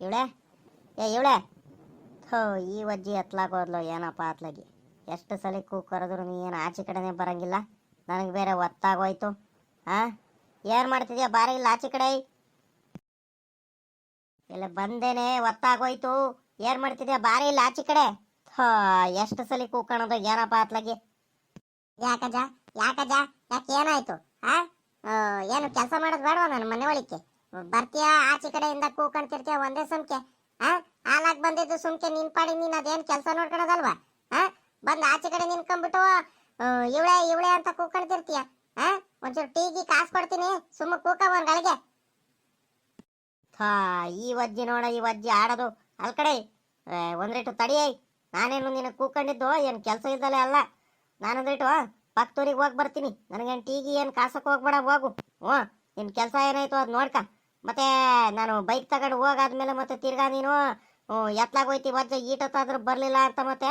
ಇವಳೆ? ಏ, ಇವಳೆ? ಥೋ, ಈ ಒಜ್ಜಿ ಹತ್ಲಾಗೋದ್ಲು ಏನಪ್ಪಾ ಅತ್ಲಗಿ ಎಷ್ಟು ಸಲ ಕರೆದ್ರು ನೀ ಏನು ಆಚೆ ಕಡೆನೇ ಬರಂಗಿಲ್ಲ? ನನಗೆ ಬೇರೆ ಒತ್ತಾಗೋಯ್ತು. ಹಾ ಏನು ಮಾಡ್ತಿದ್ಯಾ? ಬಾರಿ ಇಲ್ಲ, ಆಚೆ ಕಡೆ. ಇಲ್ಲ ಬಂದೇನೆ, ಒತ್ತಾಗೋಯ್ತು. ಏನು ಮಾಡ್ತಿದ್ಯಾ? ಬಾರಿ ಇಲ್ಲ, ಆಚೆ ಕಡೆ. ಥೋ, ಎಷ್ಟು ಸಲ ಕೂಗ್ಕೊಳೋದು ಏನಪ್ಪ ಅತ್ಲಗಿ ಯಾಕಜ್ಜ? ಯಾಕಜ್ಜ? ಯಾಕೆ ಏನಾಯ್ತು? ಹಾ ಏನು ಕೆಲಸ ಮಾಡೋದು ಬೇಡವಾ ನನ್ನ ಮನೆ ಒಳಿಕೆ ಬರ್ತೀಯಾ? ಆಚೆ ಕಡೆಯಿಂದ ಕೂಕೊಂತಿರ್ತೀಯ ಒಂದೇ ಸುಮ್ಕೆ, ಆ? ಹಾಲಾಗ್ ಬಂದಿದ್ದು ಸುಮ್ಕೆ, ನಿನ್ ಪಾಡಿ ನೀನ್ ಅದೇನ್ ಕೆಲಸ ನೋಡ್ಕೊಳೋದಲ್ವಾ? ಹಾ ಬಂದ್ ಆಚೆ ಕಡೆ ನಿನ್ಕೊಂಡ್ಬಿಟ್ಟು ಇವಳೆ ಇವಳೆ ಅಂತ ಕೂಕಂತಿರ್ತೀಯ ಆ? ಒಂಚೂರು ಟೀಗಿ ಕಾಸು ಕೊಡ್ತೀನಿ. ಸುಮ್ಮ ಕೂಕ ಒಂದ್ ಗಳಿಗೆ. ಈ ವಜ್ಜಿ ನೋಡ, ಈ ವಜ್ಜಿ ಆಡೋದು. ಅಲ್ ಕಡೆ ಒಂದ್ರಿಟ್ಟು ತಡಿಯೈ ನಾನೇನು ನಿನ್ನ ಕೂಕೊಂಡಿದ್ದು, ಏನು ಕೆಲಸ ಇದ್ದಲೇ ಅಲ್ಲ. ನಾನೊಂದ್ರಿಟ್ಟು ಪಕ್ತೂರಿಗೆ ಹೋಗಿ ಬರ್ತೀನಿ. ನನಗೇನು ಟೀಗಿ ಏನು ಕಾಸಕ್ಕೆ ಹೋಗ್ಬೇಡ, ಹೋಗು. ಹ್ಞೂ ನಿನ್ನ ಕೆಲಸ ಏನಾಯ್ತು ಅದು ನೋಡ್ಕ. ಮತ್ತೆ ನಾನು ಬೈಕ್ ತಗೊಂಡು ಹೋಗಾದ್ಮೇಲೆ ಮತ್ತೆ ತಿರ್ಗಾ ನೀನು ಹ್ಮ್, ಎತ್ಲಾಗ್ ಹೋಯ್ತಿ ವಜ್ಜ ಈಟತ್ತಾದ್ರೂ ಬರಲಿಲ್ಲ ಅಂತ ಮತ್ತೆ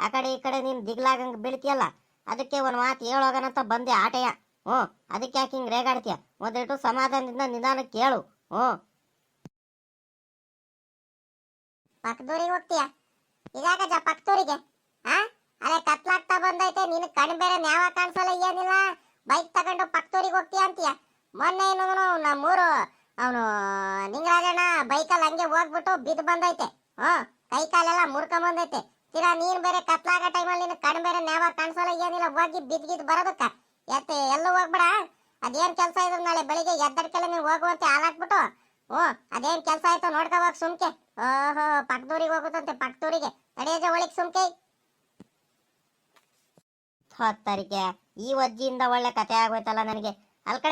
ಆ ಕಡೆ ಈ ಕಡೆ ನೀನು ದಿಗ್ಲಾಗಂಗೆ ಬೀಳ್ತೀಯಲ್ಲ? ಅದಕ್ಕೆ ಒಂದು ಮಾತು ಹೇಳೋಗನಂತ ಬಂದೆ ಆಟೆಯ. ಹ್ಞೂ ಅದಕ್ಕೆ ಯಾಕೆ ಹಿಂಗೆ ರೇಗಾಡ್ತೀಯ? ಒಂದಿಟ್ಟು ಸಮಾಧಾನದಿಂದ ನಿಧಾನಕ್ಕೆ ಕೇಳು. ಹ್ಞೂ. ಪಕ್ಕದೂರಿಗೆ ಹೋಗ್ತೀಯ? ಇದಾಗಜ ಪಕ್ಕದೂರಿಗೆ ಆ? ಅದೇ ಕತ್ಲಾಗ್ತಾ ಬಂದೈತೆ ನಿನ್ ಕಣ್ ಬೇರೆ ನ್ಯಾವ ಕಾಣಿಸಲ್ಲ ಏನಿಲ್ಲ? ಬೈಕ್ ತಗೊಂಡು ಪಕ್ಕದೂರಿಗೆ ಹೋಗ್ತೀಯ ಅಂತೀಯ? ಮೊನ್ನೆ ಏನು ನಮ್ಮೂರು ಅವನು ನಿಂಗರಾಜಣ್ಣ ಬೈಕಲ್ಲಿ ಹಂಗೆ ಹೋಗ್ಬಿಟ್ಟು ಬಿದ್ದು ಬಂದೈತೆ. ಹ್ಮ್ ಕೈ ಕಾಲೆಲ್ಲ ಮುರ್ಕೊಂಬಂದೈತೆ ತೀರಾ ನೀನ್ ಬೇರೆ ಕತ್ಲಾಗ ಟೈಮಲ್ಲಿ ನೀನು ಕಣ್ ಬೇರೆ ನ್ಯಾವ ಕಾಣಿಸಲ್ಲ, ಏನಿಲ್ಲ, ಹೋಗಿ ಬಿದ್ದು ಗಿದ್ದು ಬರೋದಕ್ಕ. ಎತ್ತೆ, ಎಲ್ಲೂ ಹೋಗ್ಬೇಡ. ಅದೇನ್ ಕೆಲಸ ಇದ್ರು ನಾಳೆ ಬೆಳಿಗ್ಗೆ ಎದ್ದಡ್ಕೆಲ್ಲ ನೀನು ಹೋಗುವಂತೆ ಹಾಲಾಕ್ಬಿಟ್ಟು. ಓ ಅದೇನ್ ಕೆಲಸ ಆಯ್ತು ನೋಡ್ಕೋವಾಗ ಸುಮ್ಕೆ. ಓಹೋ ಪಕ್ಕದೂರಿಗೆ ಹೋಗುತ್ತಂತೆ ಪಕ್ಕದೂರಿಗೆ ನಡೆಯಜ ಒಳಗೆ ಸುಮ್ಕೆ. ಹೊತ್ತರಿಗೆ ಈ ವಜ್ಜಿಯಿಂದ ಒಳ್ಳೆ ಕತೆ ಆಗೋಯ್ತಲ್ಲ ನನಗೆ. ಅಲ್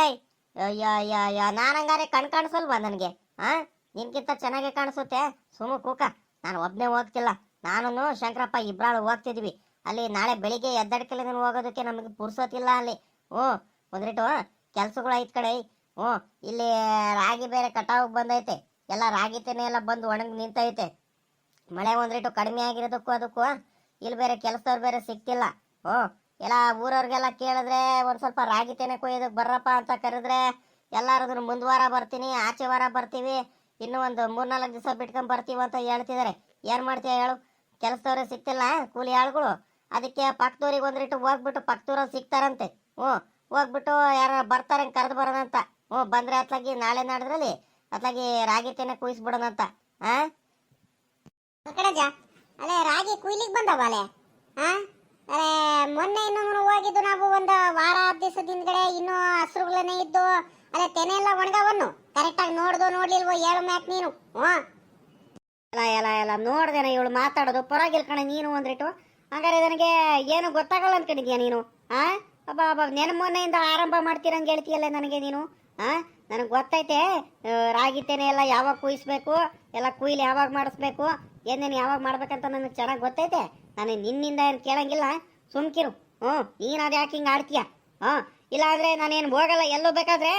ನಾನು ಹಂಗಾರೆ ಕಣ್ ಕಾಣಿಸಲ್ವಾ ನನಗೆ? ಹಾ ನಿನ್ಗಿಂತ ಚೆನ್ನಾಗೆ ಕಾಣಿಸುತ್ತೆ. ಸುಮ್ಮ ಕೂಕ. ನಾನು ಒಬ್ಬನೇ ಹೋಗ್ತಿಲ್ಲ. ನಾನು ಶಂಕರಪ್ಪ ಇಬ್ರಾಳು ಹೋಗ್ತಿದ್ವಿ. ಅಲ್ಲಿ ನಾಳೆ ಬೆಳಿಗ್ಗೆ ಎದ್ದಡ್ಕೆಲ್ಲ ನೀನು ಹೋಗೋದಕ್ಕೆ ನಮಗೆ ಪುರ್ಸೋತಿಲ್ಲ ಅಲ್ಲಿ. ಹ್ಞೂ ಒಂದ್ರಿಟ್ಟು ಕೆಲ್ಸಗಳು ಐತ್ ಕಡೆ ಹ್ಞೂ, ಇಲ್ಲಿ ರಾಗಿ ಬೇರೆ ಕಟಾವಿಗೆ ಬಂದೈತೆ. ಎಲ್ಲ ರಾಗಿ ತೆನೆ ಎಲ್ಲ ಬಂದು ಒಣಗಿ ನಿಂತೈತೆ. ಮಳೆ ಒಂದ್ರಿಟ್ಟು ಕಡಿಮೆ ಆಗಿರೋದಕ್ಕೂ ಅದಕ್ಕೂ. ಇಲ್ಲಿ ಬೇರೆ ಕೆಲಸದವ್ರು ಬೇರೆ ಸಿಗ್ತಿಲ್ಲ ಹ್ಞೂ ಎಲ್ಲ ಊರವ್ರಿಗೆಲ್ಲ ಕೇಳಿದ್ರೆ ಒಂದು ಸ್ವಲ್ಪ ರಾಗಿ ತೆನೆ ಕೊಯ್ಯೋದಕ್ಕೆ ಬರ್ರಪ್ಪ ಅಂತ ಕರೆದ್ರೆ ಎಲ್ಲರೂ ಮುಂದೆ ವಾರ ಬರ್ತೀನಿ, ಆಚೆ ವಾರ ಬರ್ತೀವಿ, ಇನ್ನೂ ಒಂದು ಮೂರ್ನಾಲ್ಕು ದಿವಸ ಬಿಟ್ಕೊಂಡು ಬರ್ತೀವಿ ಅಂತ ಹೇಳ್ತಿದ್ದಾರೆ. ಏನು ಮಾಡ್ತೀಯ ಹೇಳು? ಕೆಲಸದವ್ರೆ ಸಿಗ್ತಿಲ್ಲ, ಕೂಲಿ ಆಳುಗಳು. ಅದಕ್ಕೆ ಪಕ್ಕದೂರಿಗೆ ಒಂದಿಟ್ಟು ಹೋಗ್ಬಿಟ್ಟು ಪಕ್ಕದೂರಲ್ಲಿ ಸಿಗ್ತಾರಂತೆ. ಹ್ಞೂ, ಹೋಗ್ಬಿಟ್ಟು ಯಾರು ಬರ್ತಾರೆ ಕರೆದು ಬರೋಣಂತ. ಹ್ಞೂ, ಬಂದರೆ ಅತ್ಲಾಗಿ ನಾಳೆ ನಾಡಿದ್ರಲ್ಲಿ ಅತ್ಲಾಗಿ ರಾಗಿ ತೆನೆ ಕುಯ್ಸ್ಬಿಡೋಣಂತ. ಜಾ ಅಲ್ಲೇ ರಾಗಿ ಕುಯ್ಲಿಕ್ಕೆ ಬಂದವ ಅಲ್ಲೇ? ಆ? ಮೊನ್ನೆ ಇನ್ನೊಂದು ಹೋಗಿದ್ದು ನಾವು ಒಂದು ವಾರ ದಿವಸದ ಹಿಂದ್ಗಡೆ ಇನ್ನೂ ಹಸ್ರುಗಳನ್ನೇ ಇದ್ದು, ಅದೇ ತೆನೆ ಎಲ್ಲ ಒಣಗವನ್ನು ಕರೆಕ್ಟಾಗಿ ನೋಡ್ದು ನೋಡ್ಲಿಲ್ವೋ ಹೇಳು ಮ್ಯಾಕ್ ನೀನು. ಹ್ಞೂ. ಎಲ್ಲ ಎಲ್ಲ ಎಲ್ಲ ನೋಡ್ದೇನ ಇವಳು ಮಾತಾಡೋದು. ಪರವಾಗಿಲ್ಲ ಕಣೆ, ನೀನು ಅಂದ್ರಿಟ್ಟು ಹಾಗಾದ್ರೆ ನನಗೆ ಏನು ಗೊತ್ತಾಗಲ್ಲ ಅಂದ್ಕೊಂಡಿದ್ಯಾ ನೀನು? ಆ? ಅಬ್ಬ ಅಬ್ಬ, ನೆನ ಮೊನ್ನೆಯಿಂದ ಆರಂಭ ಮಾಡ್ತೀರಂಗೆ ಹೇಳ್ತೀಯಲ್ಲ ನನಗೆ ನೀನು? ಆ? ನನಗೆ ಗೊತ್ತೈತೆ ರಾಗಿ ತೆನೆ ಎಲ್ಲ ಯಾವಾಗ ಕುಯಿಸ್ಬೇಕು, ಎಲ್ಲ ಕುಯ್ಲಿ ಯಾವಾಗ ಮಾಡಿಸ್ಬೇಕು, ಏನೇನು ಯಾವಾಗ ಮಾಡ್ಬೇಕಂತ ನನಗೆ ಚೆನ್ನಾಗಿ ಗೊತ್ತೈತೆ. ನಾನು ನಿನ್ನಿಂದ ಏನು ಕೇಳಂಗಿಲ್ಲ. ಸುಮ್ಕಿರು ಹ್ಞೂ ನೀನು ಅದು ಯಾಕೆ ಹಿಂಗೆ ಆಡ್ತೀಯ? ಹಾಂ ಇಲ್ಲಾಂದರೆ ನಾನೇನು ಹೋಗಲ್ಲ, ಎಲ್ಲೋ ಬೇಕಾದ್ರೆ?